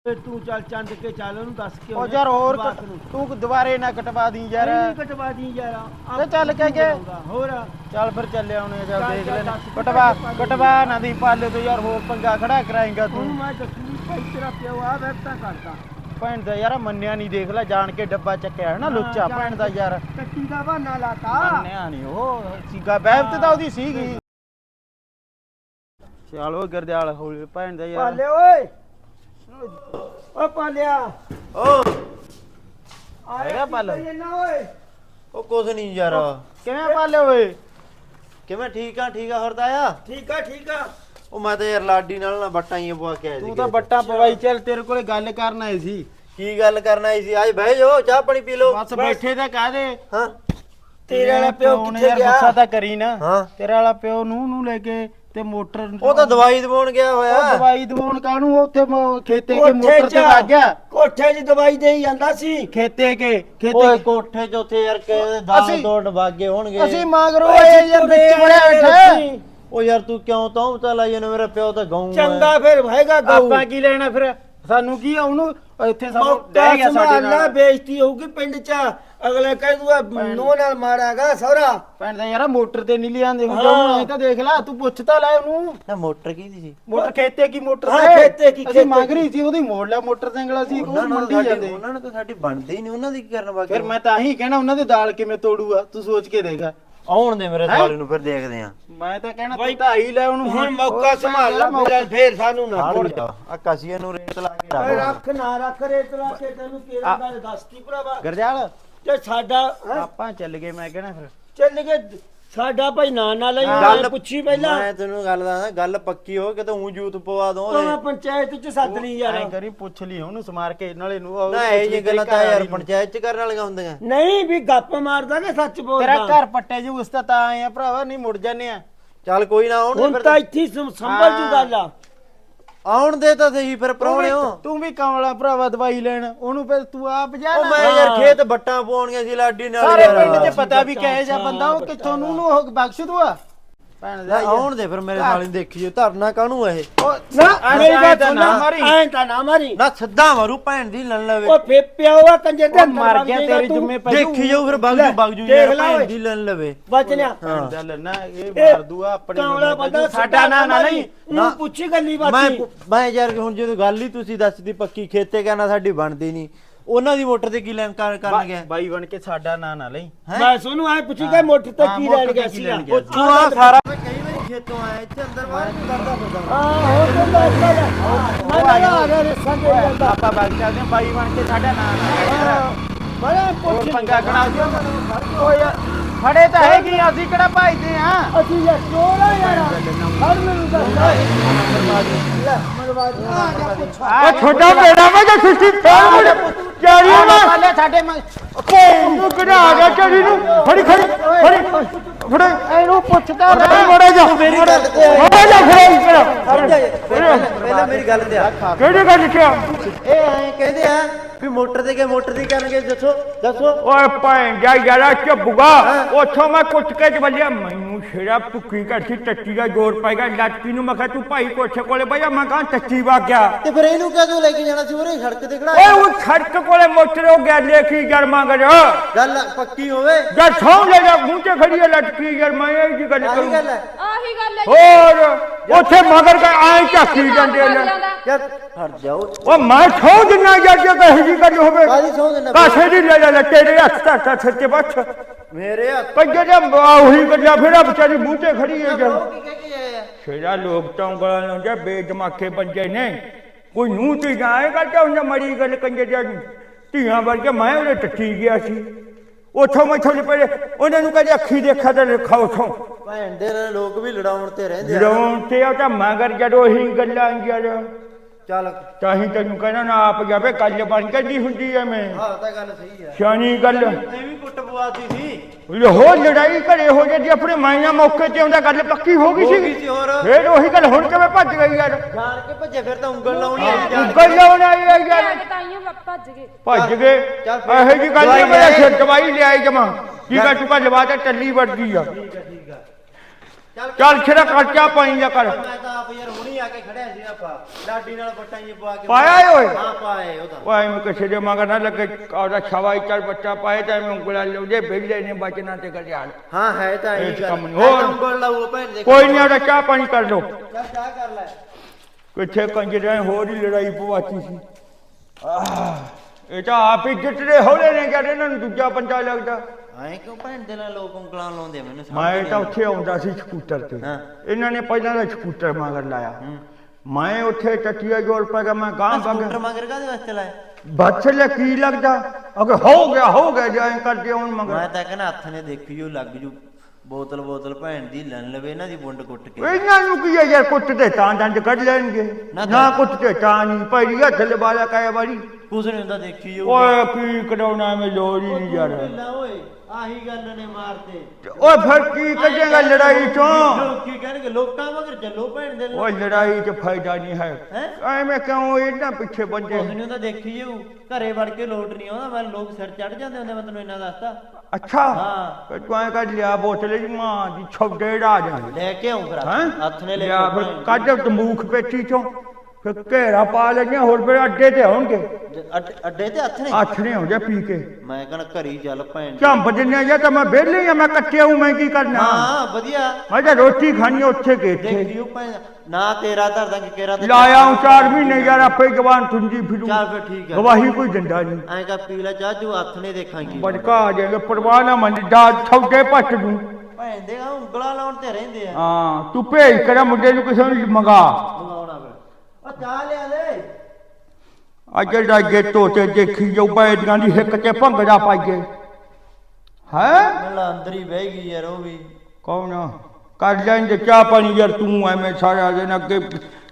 ਤੇ ਤੂੰ ਚੱਲ ਚੰਦ ਕੇ ਚੱਲ ਉਹਨੂੰ ਦੱਸ ਕੇ ਉਹ ਯਾਰ ਹੋਰ ਕਟ- ਤੂੰ ਦੁਬਾਰੇ ਨਾ ਕਟਵਾ ਦੀ ਯਾਰ। ਨਹੀਂ ਕਟਵਾ ਦੀ ਯਾਰ ਆਪ ਤੇ ਚੱਲ ਕਹਿ ਕੇ। ਹੋਰ। ਚੱਲ ਫਿਰ ਚੱਲੇ ਆਉਣੇ ਚੱਲ ਚੱਲ, ਦੇਖ ਚੱਲ, ਲੈਣੇ ਦੱਸ ਕਟਵਾ ਕਟਵਾ ਨਾ ਦੀ ਪਾਲੇ ਤੋਂ ਯਾਰ ਹੋਰ ਪੰਗਾ ਖੜਾ ਕਰਾਏਗਾ ਤੂੰ। ਤੂੰ ਮੈਂ ਦੱਸੂ ਭਾਈ ਤੇਰਾ ਪਿਓ ਆ ਵੈਬਤਾ ਕਰਦਾ। ਭੈਣ ਦਾ ਯਾਰ ਮੰਨਿਆ ਨਹੀਂ ਦੇਖ ਲੈ ਜਾਣ ਕੇ ਡੱਬਾ ਚੱਕਿਆ ਹੈ ਨਾ ਲੁੱਚਾ। ਹਾਂ, ਭੈਣ ਦਾ ਯਾਰ। ਕੱਟੀ ਦਾ ਬਹਾਨਾ ਲਾਤਾ। ਮੰਨਿਆ ਨਹੀਂ ਉਹ ਸੀਗਾ ਬੈਬ ਤੇ ਤਾਂ ਉਹਦੀ ਸੀਗੀ। ਚੱਲ ਉਹ ਗਰਦਿਆਲ ਹੋਲੇ ਭੈਣ ਦਾ ਯਾਰ। ਪਾਲੇ ਓਏ। ਓ ਪਾਲਿਆ। ਓ। ਆਇਆ ਹੈਗਾ ਕੀ ਪਾਲਾ? ਨਾ ਓਏ? ਉਹ ਕੁਝ ਨਹੀਂ ਯਾਰ। ਕਿਵੇਂ ਪਾਲੇ ਓਏ? ਕਿਵੇਂ ਠੀਕ ਆ ਠੀਕ ਆ ਹਰਦਾਇਆ ਠੀਕ ਆ ਠੀਕ ਆ। ਉਹ ਮੈਂ ਤਾਂ ਯਾਰ ਲਾਡੀ ਨਾਲ ਨਾ ਬੱਟਾਂ ਹੀ ਪਵਾ ਕੇ ਆਇਆ ਸੀ ਤੂੰ ਤਾਂ ਬੱਟਾ ਪਵਾਈ ਚੱਲ ਤੇਰੇ ਕੋਲੇ ਗੱਲ ਕਰਨ ਆਏ ਸੀ। ਕੀ ਗੱਲ ਕਰਨਾ ਆਈ ਸੀ? ਅੱਜ ਬਹਿ ਜਾਓ ਚਾਹ ਪਾਣੀ ਪੀ ਲਓ। ਬਸ ਬੈਠੇ ਤਾਂ ਕਾਦੇ ਹਾਂ। ਤੇਰੇ ਵਾਲਾ ਪਿਓ ਕਿੱਥੇ ਗਿਆ? ਗੁੱਸਾ ਤਾਂ ਕਰੀ ਨਾ। ਹਾਂ। ਤੇਰੇ ਵਾਲਾ ਪਿਓ ਨੂੰ ਨੂੰ ਲੈ ਕੇ ਤੇ ਮੋਟਰ ਉਹ ਤਾਂ ਦਵਾਈ ਦਵਾਉਣ ਗਿਆ ਉਹ ਹੋਇਆ ਦਵਾਈ ਦਵਾਉਣ ਕਾਹਨੂੰ? ਉੱਥੇ ਮ- ਖੇਤੇ ਕੇ ਕੋਠੇ ਮੋਟਰ ਤੇ ਚ। ਲੱਗ ਗਿਆ। ਕੋਠੇ 'ਚ ਦਵਾਈ ਦੇਈ ਜਾਂਦਾ ਸੀ। ਖੇਤੇ ਕੇ ਓਏ ਖੇਤੇ ਕੋਠੇ 'ਚ ਉੱਥੇ ਯਾਰ ਕਿਹਦੇ ਦਾਲ ਅਸੀਂ- ਵਾਗੇ ਹੋਣਗੇ। ਅਸੀਂ ਮਗਰੋਂ ਇਹ ਯਾਰ ਵਿੱਚ ਵੜਿਆ ਬੈਠਾ। ਉਹ ਯਾਰ ਤੂੰ ਕਿਉਂ ਤੌਂ ਤਾਂ ਲਾਈ ਜਾਂਦਾ ਮੇਰਾ ਪਿਓ ਤਾਂ ਗਾਉਂ ਚੰਗਾ ਫਿਰ ਹੈਗਾ ਗਊ। ਆਪਾਂ ਕੀ ਲੈਣਾ ਫਿਰ? ਸਾਨੂੰ ਕੀ ਆ ਉਹਨੂੰ ਇੱਥੇ ਮੌਕਾ ਡਹਿ ਗਿਆ ਸਾਡੇ ਨਾਲ। ਬੇਇੱਜ਼ਤੀ ਹੋਊਗੀ ਪਿੰਡ 'ਚ। ਅਗਲੇ ਕਹਿ ਦੂਗਾ ਨੋ ਨਾਲ ਮਾਰਾਗਾ ਸਹੁਰਾ। ਭੈਣ ਦਾ ਯਾਰ ਮੋਟਰ ਤੇ ਨਹੀਂ ਲਿਆਂਦੇ ਹੁੰਦੇ ਹਾਂ। ਉਹਨੂੰ ਐ ਤਾਂ ਦੇਖ ਲੈ ਤੂੰ ਪੁੱਛ ਤਾਂ ਲੈ ਉਹਨੂੰ। ਨਾ ਮੋਟਰ ਕਿਹਦੀ ਸੀ? ਮੋਟਰ ਖੇਤੇ ਕੀ ਮੋਟਰ ਹਾਂ, ਤੇ? ਖੇਤੇ ਕੀ, ਅਸੀਂ ਮੰਗ ਰਹੀ ਸੀ ਉਹਦੀ ਮੋੜ ਲਿਆ ਮੋਟਰਸਾਈਕਲ ਅਸੀਂ ਉਹ ਮੰਡੀ ਜਾਂਦੇ। ਉਹਨਾਂ ਨੇ ਤਾਂ ਸਾਡੀ ਬਣਦੀ ਨਹੀਂ ਉਹਨਾਂ ਦੀ ਕੀ ਕਰਨ ਵਾਗੇ ਫਿਰ ਮੈਂ ਤਾਂ ਹੀ ਕਹਿਣਾ ਉਹਨਾਂ ਦੇ ਦਾਲ ਕਿਵੇਂ ਤੋੜੂਗਾ ਤੂੰ ਸੋਚ ਕੇ ਦੇਖ। ਆਉਣ ਦੇ ਮੇਰੇ ਸਾਲੇ ਨੂੰ ਫਿਰ ਦੇਖਦੇ ਆ। ਮੈਂ ਤਾਂ ਕਹਿਣਾ ਤੂੰ ਢਾਈ ਲੈ ਉਹਨੂੰ ਹੁਣ ਮੌਕਾ ਸੰਭਾਲ ਲੈ ਫਿਰ ਫੇਰ ਸਾਨੂੰ ਨਾ ਜਾ ਆ। ਕਸੀਏ ਨੂੰ ਰੇਤ ਲਾ ਕੇ ਰੱਖ। ਰੱਖ ਨਾ ਰੱਖ ਰੇਤ ਲਾ ਕੇ ਤੈਨੂੰ ਤੇਰਾ ਗੱਲ ਦੱਸਤੀ ਭਰਾਵਾ? ਗਰਜਾਲ ਤੇ ਸਾਡਾ? ਆਪਾਂ ਚੱਲ ਗਏ ਮੈਂ ਕਹਿਣਾ ਫਿਰ। ਚੱਲ ਗਏ। ਸਾਡਾ ਭਾਈ ਨਾਂ ਨਾ ਲਈ ਗੱਲ ਪੁੱਛੀ ਪਹਿਲਾਂ। ਮੈਂ ਤੈਨੂੰ ਗੱਲ ਦੱਸਦਾ ਗੱਲ ਪੱਕੀ ਹੋ ਕਿਤੇ ਉਂ ਜੂਤ ਪਵਾ ਦੋ ਉਹ ਮੈਂ ਪੰਚਾਇਤ 'ਚ ਸੱਦ ਲਈ ਯਾਰ। ਐਂ ਕਰੀ ਪੁੱਛ ਲਈ ਉਹਨੂੰ ਸਮਾਰ ਕੇ ਨਾਲੇ ਨੂੰ ਨਾ ਇਹ ਜੀ ਗੱਲਾਂ ਤਾਂ ਯਾਰ ਪੰਚਾਇਤ ਚ ਕਰਨ ਵਾਲੀਆਂ ਹੁੰਦੀਆਂ। ਨਹੀਂ ਵੀ ਗੱਪ ਮਾਰਦਾ ਕਿ ਸੱਚ ਤੇਰਾ ਬੋਲਦਾ ਘਰ ਪੱਟੇ ਜੀ ਉਸ ਤਾਂ ਆਏ ਆ ਭਰਾਵਾ ਨਹੀਂ ਮੁੜ ਜਾਂਦੇ ਆ। ਚੱਲ ਕੋਈ ਨਾ ਆਉਣ ਦੇ ਹੁਣ ਫਿਰ ਤਾਂ ਇੱਥੇ ਹੀ ਸੰਭਲ ਜੂ ਗੱਲ ਆ। ਆਉਣ ਦੇ ਤਾਂ ਸਹੀ ਫਿਰ ਤੂੰ ਪਰੌਣੇ ਹੋ ਵੀ- ਤੂੰ ਵੀ ਕਮਲਾ ਭਰਾਵਾ ਦਵਾਈ ਲੈਣ ਉਹਨੂੰ ਫਿਰ ਤੂੰ ਆਪ ਜਾ ਉਹ ਨਾ। ਮੈਂ ਯਾਰ ਖੇਤ ਬੱਟਾਂ ਪਵਾਉਣੀਆਂ ਸੀ ਲਾਡੀ ਨਾਲ ਸਾਰੇ ਯਾਰ। ਪਿੰਡ 'ਚ ਪਤਾ ਵੀ ਕਹੇ ਜਾ ਬੰਦਾ ਉਹ ਕਿੱਥੋਂ ਨੂੰ ਨੂੰ ਉਹ ਬਖਸ਼ ਦੂਆ ਭੈਣ ਦਾ ਆਉਣ ਦੇ ਫਿਰ ਮੇਰੇ ਸਾਲੇ ਨੂੰ ਦੇਖੀਓ ਧਰਨਾ ਕਾਹਨੂੰ ਇਹ? ਨਾ ਮੇਰੀ ਗੱਲ ਤਾਂ ਸੁਣ ਨਾ ਮਾਰੀ। ਐਂ ਤਾਂ ਨਾ ਮਾਰੀ। ਨਾ ਸਿੱਧਾ ਮਾਰੂ ਭੈਣ ਦੀ ਲੰਨ ਲਵੇ। ਉਹ ਫੇ ਪਿਓ ਆ ਕੰਜਰ ਦੇ ਮਰ ਗਿਆ ਤੇਰੀ। ਜੁਮੇ ਪੈ ਦੇਖੀ ਜਾਊ ਫਿਰ ਬਗ ਜੂ ਬਗ ਜੂ ਯਾਰ। ਭੈਣ ਦੀ ਲੰਨ ਲਵੇ। ਬਚਨਿਆ ਭੈਣ ਦਾ ਲੈਣਾ ਇਹ ਇਹ ਮਾਰ ਦੂਆ ਆਪਣੇ ਪੈ ਬੰਦਾ। ਸਾਡਾ ਨਾਂ ਨਾ ਨਹੀਂ। ਨੂੰ ਪੁੱਛੀ ਗੱਲੀ ਮੈਂ ਬਾਤੀ ਮੈਂ ਯਾਰ ਹੁਣ ਜਦੋਂ ਗੱਲ ਹੀ ਤੁਸੀਂ ਦੱਸਦੀ ਪੱਕੀ ਖੇਤੇ ਕਹਿਣਾ ਸਾਡੀ ਬਣਦੀ ਨਹੀਂ। ਉਹਨਾਂ ਦੀ ਮੋਟਰ ਤੇ ਕੀ ਲੈਣ ਕਰ- ਕਰਨ ਗਿਆ ਬਾਈ ਬਣ ਕੇ ਸਾਡਾ ਨਾਂ ਨਾ ਲਈ। ਮੈਂ ਸੁਣੂ ਐ ਪੁੱਛੀ ਕਿ ਮੋਟਰ ਤੇ ਹਾਂ, ਕੀ ਮੋਟਰ ਲੈਣ ਤੇ ਗਿਆ ਕੀ ਲੈਣ ਗਿਆ ਸੀ। ਤੂੰ ਆ ਸਾਰਾ ਮੈਂ ਕਈ ਵਾਰੀ ਖੇਤੋਂ ਆਇਆ ਇੱਥੇ ਅੰਦਰ ਬਾਹਰ ਵੀ ਕਰਦਾ ਫਿਰਦਾ ਹਾਂ ਹੋਰ ਤਾਂ ਮੈਂ ਮੈਂ ਆ ਗਿਆ ਰਸਾ ਦੇ ਜਾਂਦਾ ਆਪਾਂ ਬਾਗ ਚੱਲਦੇ ਹਾਂ ਬਾਈ ਬਣ ਕੇ ਸਾਡਾ ਨਾਂ ਨਾ ਲਈ। ਬੜਾ ਹੋਰ ਪੁੱਛ ਪੰਗਾ ਕਣਾ ਦਿਓ ਓ ਯਾਰ ਫੜੇ ਤਾਂ ਹੈਗੀ ਅਸੀਂ ਕਿਹੜਾ ਭਾਈਦੇ ਆ? ਅਸੀਂ ਇਹ ਚੋਲਾ ਯਾਰ। ਹਰ ਮੈਨੂੰ ਦੱਸ। ਲੈ ਮਰਵਾਦ ਆ ਜਾ ਪੁੱਛ। ਛੋਟਾ ਮੇਰਾ ਮੈਂ ਤਾਂ ਸਿੱਧੀ ਫੇਰ ਮੁੜ ਚਾਰੀ ਨਾ ਪਾਲੇ ਸਾਡੇ ਮ- ਤੂੰ ਕਿਹੜਾ ਆ ਗਿਆ ਚੜੀ ਨੂੰ ਫੜੀ ਖੜੀ ਫੜੀ। ਫੜੇ। ਇਹਨੂੰ ਪੁੱਛਦਾ ਫੜੇ ਮੋੜੇ ਜਾ। ਮੇਰੀ ਗੱਲ ਤੇ ਆ। ਮੋੜੇ ਜਾ ਪਹਿਲਾਂ ਪਹਿਲਾਂ ਮੇਰੀ ਗੱਲ ਤੇ ਆ। ਕਿਹੜੀ ਗੱਲ ਕਿਹਾ ਇਹ ਐਂ ਕਹਿੰਦੇ ਆ ਵੀ ਮੋਟਰ ਤੇ ਕੇ ਮੋਟਰ ਦੀ ਕਰਨਗੇ। ਦੱਸੋ ਦੱਸੋ। ਓਏ ਭੈਣ ਜਾ ਯਾਰਾ ਝੱਬੂਗਾ। ਉੱਥੋਂ ਮੈਂ ਕੁੱਟ ਕੇ ਜਵਲਿਆ ਮੈਨੂੰ ਛੇੜਾ ਭੁੱਕੀ ਕਰਸੀ ਟੱਟੀ ਦਾ ਜ਼ੋਰ ਪਾਏਗਾ ਲੱਟਕੀ ਨੂੰ ਮੈਂ ਕਿਹਾ ਤੂੰ ਭਾਈ ਕੋਠੇ ਕੋਲੇ ਬਈਆ ਮੈਂ ਕਹਾਂ ਟੱਟੀ ਵਾ ਗਿਆ। ਤੇ ਫਿਰ ਇਹਨੂੰ ਕਦੋਂ ਲੈ ਕੇ ਜਾਣਾ ਸੀ ਉਹਰੇ ਸੜਕ ਤੇ ਖੜਾ ਓਏ ਉਹ ਸੜਕ ਕੋਲੇ ਮੋਟਰ ਹੋ ਗਿਆ ਲੇਖੀ ਜਰਮਾ ਕਰ ਗੱਲ ਪੱਕੀ ਹੋਵੇ। ਜਦ ਸੌਂ ਲੈ ਜਾ ਮੂੰਹ ਖੜੀ ਹੈ ਲਟਕੀ ਯਾਰ ਮੈਂ ਇਹ ਜੀ ਗੱਲ ਆਹੀ ਕਰੂੰ। ਗੱਲ ਹੈ। ਆਹੀ ਗੱਲ ਹੈ ਹੋਰ ਉੱਥੇ ਮਗਰ ਕੇ ਆਏ ਝਾਕੀ ਜਾਂਦੇ ਨੇ। ਯਾਰ ਹਟ ਜਾਓ। ਉਹ ਮੈਂ ਸੌਂ ਦਿਨਾ ਜਾ ਜੇ ਕਹੇ ਜੀ ਗੱਲ ਹੋਵੇ। ਕਾਦੀ ਸੌਂ ਦੇਣਾ ਕਾਸੇ ਦੀ ਲੈ ਲੈ ਤੇਰੇ ਹੱਥ ਤੱਕ ਤੱਕ ਸੱਚੇ ਬੱਚ ਮੇਰੇ ਹੱਥ ਕੰਜੇ ਦੇ ਉਹੀ ਗੱਲਾਂ ਫਿਰ ਆ ਵਿਚਾਰੀ ਮੂੰਹ ਤੇ ਖੜੀ ਹੈ ਜਦ। ਉਹ ਕੀ ਕਹਿ ਕੇ ਆਏ ਆ ਛੇੜਾ ਲੋਕ ਤਾਂ ਉਂਗਲਾਂ ਲਾਉਂਦੇ ਬੇਦਮਾਕੇ ਬੰਦੇ ਨੇ। ਕੋਈ ਨੂੰ ਤੀ ਜਾਏ ਕਰਕੇ ਉਹਨਾਂ ਮੜੀ ਗੱਲ ਕੰਜੇ ਦੀ ਧੀਆਂ ਵਰਗੇ ਮੈਂ ਉਹਦੇ ਟੱਟੀ ਗਿਆ ਸੀ। ਉਥੋਂ ਮੈਥੋਂ ਨਹੀਂ ਪੜੇ ਉਹਨਾਂ ਨੂੰ ਕਹਿੰਦੇ ਅੱਖੀ ਦੇਖਾ ਤੇ ਲਿਖਾ ਉਥੋਂ। ਭੈਣ ਦੇ ਲੋਕ ਵੀ ਲੜਾਉਣ ਤੇ ਰਹਿੰਦੇ ਆ। ਜਰੋਂ ਤੇ ਉਹ ਤਾਂ ਮਗਰ ਜਦੋਂ ਹੀ ਗੱਲਾਂ ਆਈਆਂ ਚੱਲ। ਤਾਂ ਹੀ ਤੈਨੂੰ ਕਹਿਣਾ ਨਾ ਆਪ ਜਾਵੇ ਗੱਲ ਬਣ ਕੇ ਨਹੀਂ ਹੁੰਦੀ ਐਵੇਂ ਹਾਂ ਤਾਂ ਗੱਲ ਸਹੀ ਹੈ ਸਿਆਣੀ ਗੱਲ। ਐਵੇਂ ਕੁੱਟ ਪਵਾਤੀ ਸੀ। ਹੋ ਲੜਾਈ ਘਰੇ ਹੋ ਜਾਂਦੀ ਆਪਣੇ ਮਾਈਆਂ ਮੌਕੇ ਤੇ ਆਉਂਦਾ ਗੱਲ ਪੱਕੀ ਹੋ ਗਈ ਹੋ ਗਈ ਸੀ ਸੀ ਹੋਰ। ਫੇਰ ਉਹੀ ਗੱਲ ਹੁਣ ਕਿਵੇਂ ਭੱਜ ਗਈ ਯਾਰ? ਜਾਣ ਕੇ ਭੱਜੇ ਫਿਰ ਤਾਂ ਉਂਗਲ ਲਾਉਣੀ ਆਈ ਜਾਣ ਕੇ। ਗੱਲ ਆਈ ਹੈ ਯਾਰ। ਤਾਈਓ ਭੱਜ ਗਏ। ਭੱਜ ਗਏ। ਚੱਲ ਫਿਰ। ਇਹੋ ਜੀ ਗੱਲ ਦਵਾਈ ਨਹੀਂ ਮੇਰਾ ਲੈ। ਸਿਰ ਦਵਾਈ ਲਿਆਈ ਜਮਾ। ਕੀ ਕਰ ਚੁੱਕਾ ਲਵਾ ਤੇ ਟੱਲੀ ਵੜ ਗਈ ਆ। ਠੀਕ ਹੈ ਠੀਕ ਹੈ ਚੱਲ ਛੇੜਾ ਖਰਚਾ ਪਾਈ ਜਾ ਕਰ। ਮੈਂ ਤਾਂ ਆਪ ਯਾਰ ਹੁਣੀ ਆ ਕੇ ਖੜਿਆ ਸੀ ਆਪਾਂ। ਲਾਡੀ ਨਾਲ ਬੱਟਾਂ ਜੀ ਪਵਾ ਕੇ ਪਾਇਆ ਏ ਓਏ? ਹਾਂ ਪਾਏ ਉਹ ਤਾਂ ਉਹ ਐਵੇਂ ਕਿਸੇ ਦੇ ਮਗਰ ਨਾ ਲੱਗੇ ਉਹਦਾ ਛਵਾਈ ਚੱਲ ਬੱਚਾ ਪਾਏ ਤਾਂ ਐਵੇਂ ਉਂਗਲਾਂ ਲਾਉਂਦੇ ਬਿਜਲੇ ਨੇ ਬਚਣਾ ਤੇ ਗਲਿਆਣ ਹਾਂ ਹੈ ਤਾਂ ਇਹ ਇਹ ਗੱਲ। ਕੰਮ ਨੀ। ਹੈ ਹੋਰ? ਤਾਂ ਉਂਗਲ ਲਾਊ ਭੈਣ ਦੇ ਕੋਈ ਨਹੀਂ ਉਹਦਾ ਚਾਹ ਪਾਣੀ ਕਰ ਲੋ ਚੱਲ ਚਾਹ ਕਰ ਲੈ। ਕਿੱਥੇ ਕੰਜਰਾਂ ਹੋਰ ਹੀ ਲੜਾਈ ਪਵਾਤੀ ਸੀ। ਆਹ, ਇਹ ਤਾਂ ਆਪ ਹੀ ਗਿੱਟੜੇ ਹੌਲੇ ਨੇ ਜਦ ਇਹਨਾਂ ਨੂੰ ਦੂਜਾ ਬੰਦਾ ਲੱਗਦਾ। ਐਂ ਕਿਉਂ ਭੈਣ ਦੇ ਨਾਲ ਲੋਕ ਉਂਗਲਾਂ ਲਾਉਂਦੇ ਆ? ਮੈਨੂੰ ਸਮਝ ਮੈਂ ਨਹੀਂ ਤਾਂ ਆਉਂਦੀ। ਉੱਥੇ ਆਉਂਦਾ ਸੀ ਸਕੂਟਰ ਤੇ। ਹਾਂ। ਇਹਨਾਂ ਨੇ ਪਹਿਲਾਂ ਤਾਂ ਸਕੂਟਰ ਮਗਰ ਲਾਇਆ। ਮੈਂ ਉੱਥੇ ਟੱਟੀਆ ਜੋੜ ਪਾ ਗਿਆ ਮੈਂ ਗਾਂ ਆਹ ਸਕੂਟਰ ਮਗਰ ਕਾਹਦੇ ਵਾਸਤੇ ਲਾਇਆ? ਬੱਚ ਲੈ ਕੀ ਲੱਗਦਾ? ਅਗੇ ਹੋ ਗਿਆ ਹੋ ਗਿਆ ਜਾਏ ਕਰਦੇ ਹੁਣ ਮਗਰ। ਮੈਂ ਤਾਂ ਕਹਿੰਦਾ ਹੱਥ ਨੇ ਦੇਖੀ ਜੋ ਲੱਗ ਜੂ। ਬੋਤਲ ਬੋਤਲ ਭੈਣ ਦੀ ਲੈਣ ਲਵੇ ਇਹਨਾਂ ਦੀ ਬੁੰਡ ਕੁੱਟ ਕੇ। ਇਹਨਾਂ ਨੂੰ ਕੀ ਹੈ ਯਾਰ ਕੁੱਟ ਤੇ ਤਾਂ ਦੰਦ ਕੱਢ ਲੈਣਗੇ। ਨਾ ਨਾ ਕੁੱਟ ਤੇ ਤਾਂ ਨਹੀਂ ਪਹਿਲੀ ਹੱਥ ਲਵਾਇਆ ਕਾਇਆ ਵਾਰੀ ਕੁਛ ਨਹੀਂ ਹੁੰਦਾ ਦੇਖੀ ਜੋ ਓਏ ਕੀ ਕਢਾਉਣਾ ਮੈਂ ਲੋੜ ਹੀ ਨਹੀਂ ਯਾਰ। ਓਏ। ਆਹੀ ਗੱਲ ਨੇ ਮਾਰਤੇ ਓਏ ਫਿਰ ਕੀ ਕੱਢੇਗਾ ਲੜਾਈ ਚੋਂ? ਲੋਕ ਕੀ ਕਹਿਣਗੇ ਲੋਕਾਂ ਮਗਰ ਚੱਲੋ ਭੈਣ ਦੇ ਓਏ ਲੜਾਈ 'ਚ ਫਾਇਦਾ ਨਹੀਂ ਹੈ। ਹੈਂ? ਐਵੇਂ ਕਿਉਂ ਇਹਨਾਂ ਪਿੱਛੇ ਬੰਦੇ? ਕੁਛ ਨਹੀਂ ਹੁੰਦਾ ਦੇਖੀ ਜੋ ਘਰੇ ਵੜ ਕੇ ਲੋਟ ਨਹੀਂ ਆਉਂਦਾ ਮੈਂ ਲੋਕ ਸਿਰ ਚੜ ਜਾਂਦੇ ਹੁੰਦੇ ਮੈਂ ਤੈਨੂੰ ਇੰਨਾ ਦੱਸਤਾ। ਅੱਛਾ। ਹਾਂ। ਫਿਰ ਤੂੰ ਐਂ ਕਰ ਲਿਆ ਬੋਤਲ ਦੀ ਮਾਂ ਦੀ ਛੋਡੇ ਜਾਂਦੇ ਲੈ ਕੇ ਆਉਂ ਫਿਰ ਹੈਂ? ਹੱਥ ਨੇ ਲੈ ਲਿਆ ਕੇ ਕੱਢ ਤੰਬੂਖ ਪੇਟੀ ਚੋਂ। ਫਿਰ ਘੇਰਾ ਪਾ ਲੈਣੀਆਂ ਹੋਰ ਫਿਰ ਅੱਡੇ ਤੇ ਹੋਣਗੇ ਅੱਡੇ- ਅੱਡੇ ਤੇ ਹੱਥ ਨੇ ਅੱਠ ਨੇ ਹੋ ਜਾ ਪੀ ਕੇ। ਮੈਂ ਕਹਿੰਦਾ ਘਰੀ ਚੱਲ ਭੈਣ ਦੀ। ਝੰਬ ਜਿੰਨੇ ਜਾਂ ਤਾਂ ਮੈਂ ਵਿਹਲੇ ਆ ਮੈਂ ਕੱਟਿਆ ਹੂੰ ਮੈਂ ਕੀ ਕਰਨਾ? ਹਾਂ ਵਧੀਆ। ਮੈਂ ਤਾਂ ਰੋਟੀ ਖਾਣੀ ਉੱਥੇ ਕੇ ਇੱਥੇ। ਦੇਖੀ ਉਹ ਭੈਣ ਨਾ ਤੇਰਾ ਧਰਦਾ ਕਿ ਕੇਰਾ ਤੇ ਲਾਇਆ ਹੂੰ ਚਾਰ ਮਹੀਨੇ ਯਾਰ ਆਪੇ ਜਵਾਨ ਤੁੰਜੀ ਫਿਰੂ। ਚੱਲ ਫਿਰ ਠੀਕ ਹੈ ਗਵਾਹੀ ਕੋਈ ਦਿੰਦਾ ਨਹੀਂ ਐਂ ਕਾ ਪੀ ਲੈ ਚਾਹ ਜੋ ਹੱਥ ਨੇ ਦੇਖਾਂਗੇ। ਬੜਕਾ ਆ ਜਾਏਗਾ ਪਰਵਾਹ ਨਾ ਮੰਨ ਦਾ ਛੋਡੇ ਪੱਟ ਦੂੰ ਭੈਣ ਦੇ ਆ ਉਂਗਲਾਂ ਲਾਉਣ ਤੇ ਰਹਿੰਦੇ ਆ। ਹਾਂ ਤੂੰ ਭੇਜ ਕਰਾ ਮੁੰਡੇ ਨੂੰ ਕਿਸੇ ਨੂੰ ਮੰਗਾ। ਮੰਗਾਉਣਾ ਫਿਰ। ਉਹ ਚਾਹ ਲਿਆ ਦੇ। ਅੱਜ ਦਾ ਗੇਟੋ ਤੇ ਦੇਖੀ ਜੋ ਬੈਦੀਆਂ ਦੀ ਹਿੱਕ ਤੇ ਭੰਗੜਾ ਪਾਈਏ। ਹੈ? ਮੈਨੂੰ ਅੰਦਰ ਹੀ ਬਹਿ ਗਈ ਯਾਰ ਉਹ ਵੀ। ਕੌਣ ਕਰ ਲੈਂਦੇ ਚਾਹ ਪਾਣੀ ਯਾਰ ਤੂੰ ਐਵੇਂ ਸਾਰਾ ਦਿਨ ਅੱਗੇ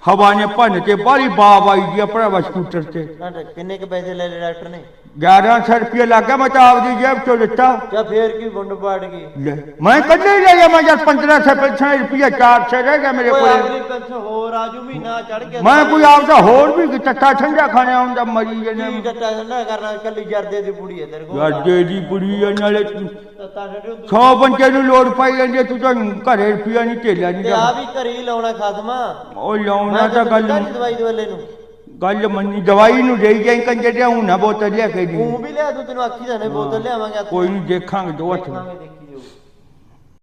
ਹਵਾ ਨੇ ਭੰਨ ਤੇ ਬਾਰੀ ਬਾਬ ਆਈ ਦੀ ਭਰਾਵਾ ਸਕੂਟਰ ਤੇ। ਤੇ ਕਿੰਨੇ ਕ ਪੈਸੇ ਲੈ ਲਏ ਡਾਕਟਰ ਨੇ? 1100 ਰੁਪਏ ਲੱਗਾ ਮੈਂ ਤਾਂ ਆਪਦੀ ਜੇਬ ਚੋਂ ਦਿੱਤਾ ਜਾਂ ਫੇਰ ਕੀ ਵੰਡ ਪਾੜ ਗਈ? ਲੈ ਮੈਂ ਕੱਢੇ ਹੀ ਲਿਆ ਮੈਂ ਜਦ 1500 ਪੈਸੇ ਰੁਪਏ 400 ਰਹਿ ਗਿਆ ਮੇਰੇ ਓਏ ਕੋਲ। ਅਗਲੀ ਪੈਨਸ਼ਨ ਹੋਰ ਆਜੂ ਮਹੀਨਾ ਚੜ ਗਿਆ। ਮੈਂ ਕੋਈ ਆਪਦਾ ਹੋਰ ਵੀ ਟੱਟਾ ਠੰਡਾ ਖਾਣਾ ਹੁੰਦਾ ਮਰੀ ਕੀ ਜਨੇ ਡੱਟਾ ਨਾ ਕਰਨਾ ਕੱਲੀ ਜਰਦੇ ਦੀ ਪੁੜੀ ਹੈ ਤੇਰੇ ਕੋਲ। ਗੱਜੇ ਦੀ ਕੁੜੀ ਆ ਨਾਲੇ ਤਾਂ 100 ਬੰਦੇ ਨੂੰ ਲੋੜ ਪਾਈ ਜਾਂਦੀ ਆ, ਤੂੰ ਤਾਂ ਘਰੇ ਰੁਪਿਆ ਨਹੀਂ ਢੇਲਾ ਨਹੀਂ ਤੇ ਆ ਵੀ ਘਰੇ ਲਾਉਣਾ ਖਸਮਾ ਉਹ ਲਾਉਣਾ ਤਾਂ ਗੱਲ ਦਵਾਈ ਦਵਾਲੇ ਨੂੰ। ਗੱਲ ਮੰਨੀ ਦਵਾਈ ਨੂੰ ਦੇਈ ਜਾਈ ਕੰਜੇ ਤੇ ਹੁਣ ਨਾ ਬੋਤਲ ਲਿਆ ਕੇ ਦੀ। ਤੂੰ ਵੀ ਲਿਆ ਤੂੰ ਤੈਨੂੰ ਆਖੀ ਦਾ ਨੇ ਬੋਤਲ ਲਿਆਵਾਂਗੇ ਕੋਈ ਨਹੀਂ ਦੇਖਾਂਗੇ ਦੋ ਹੱਥ ਦੇਖਾਂਗੇ।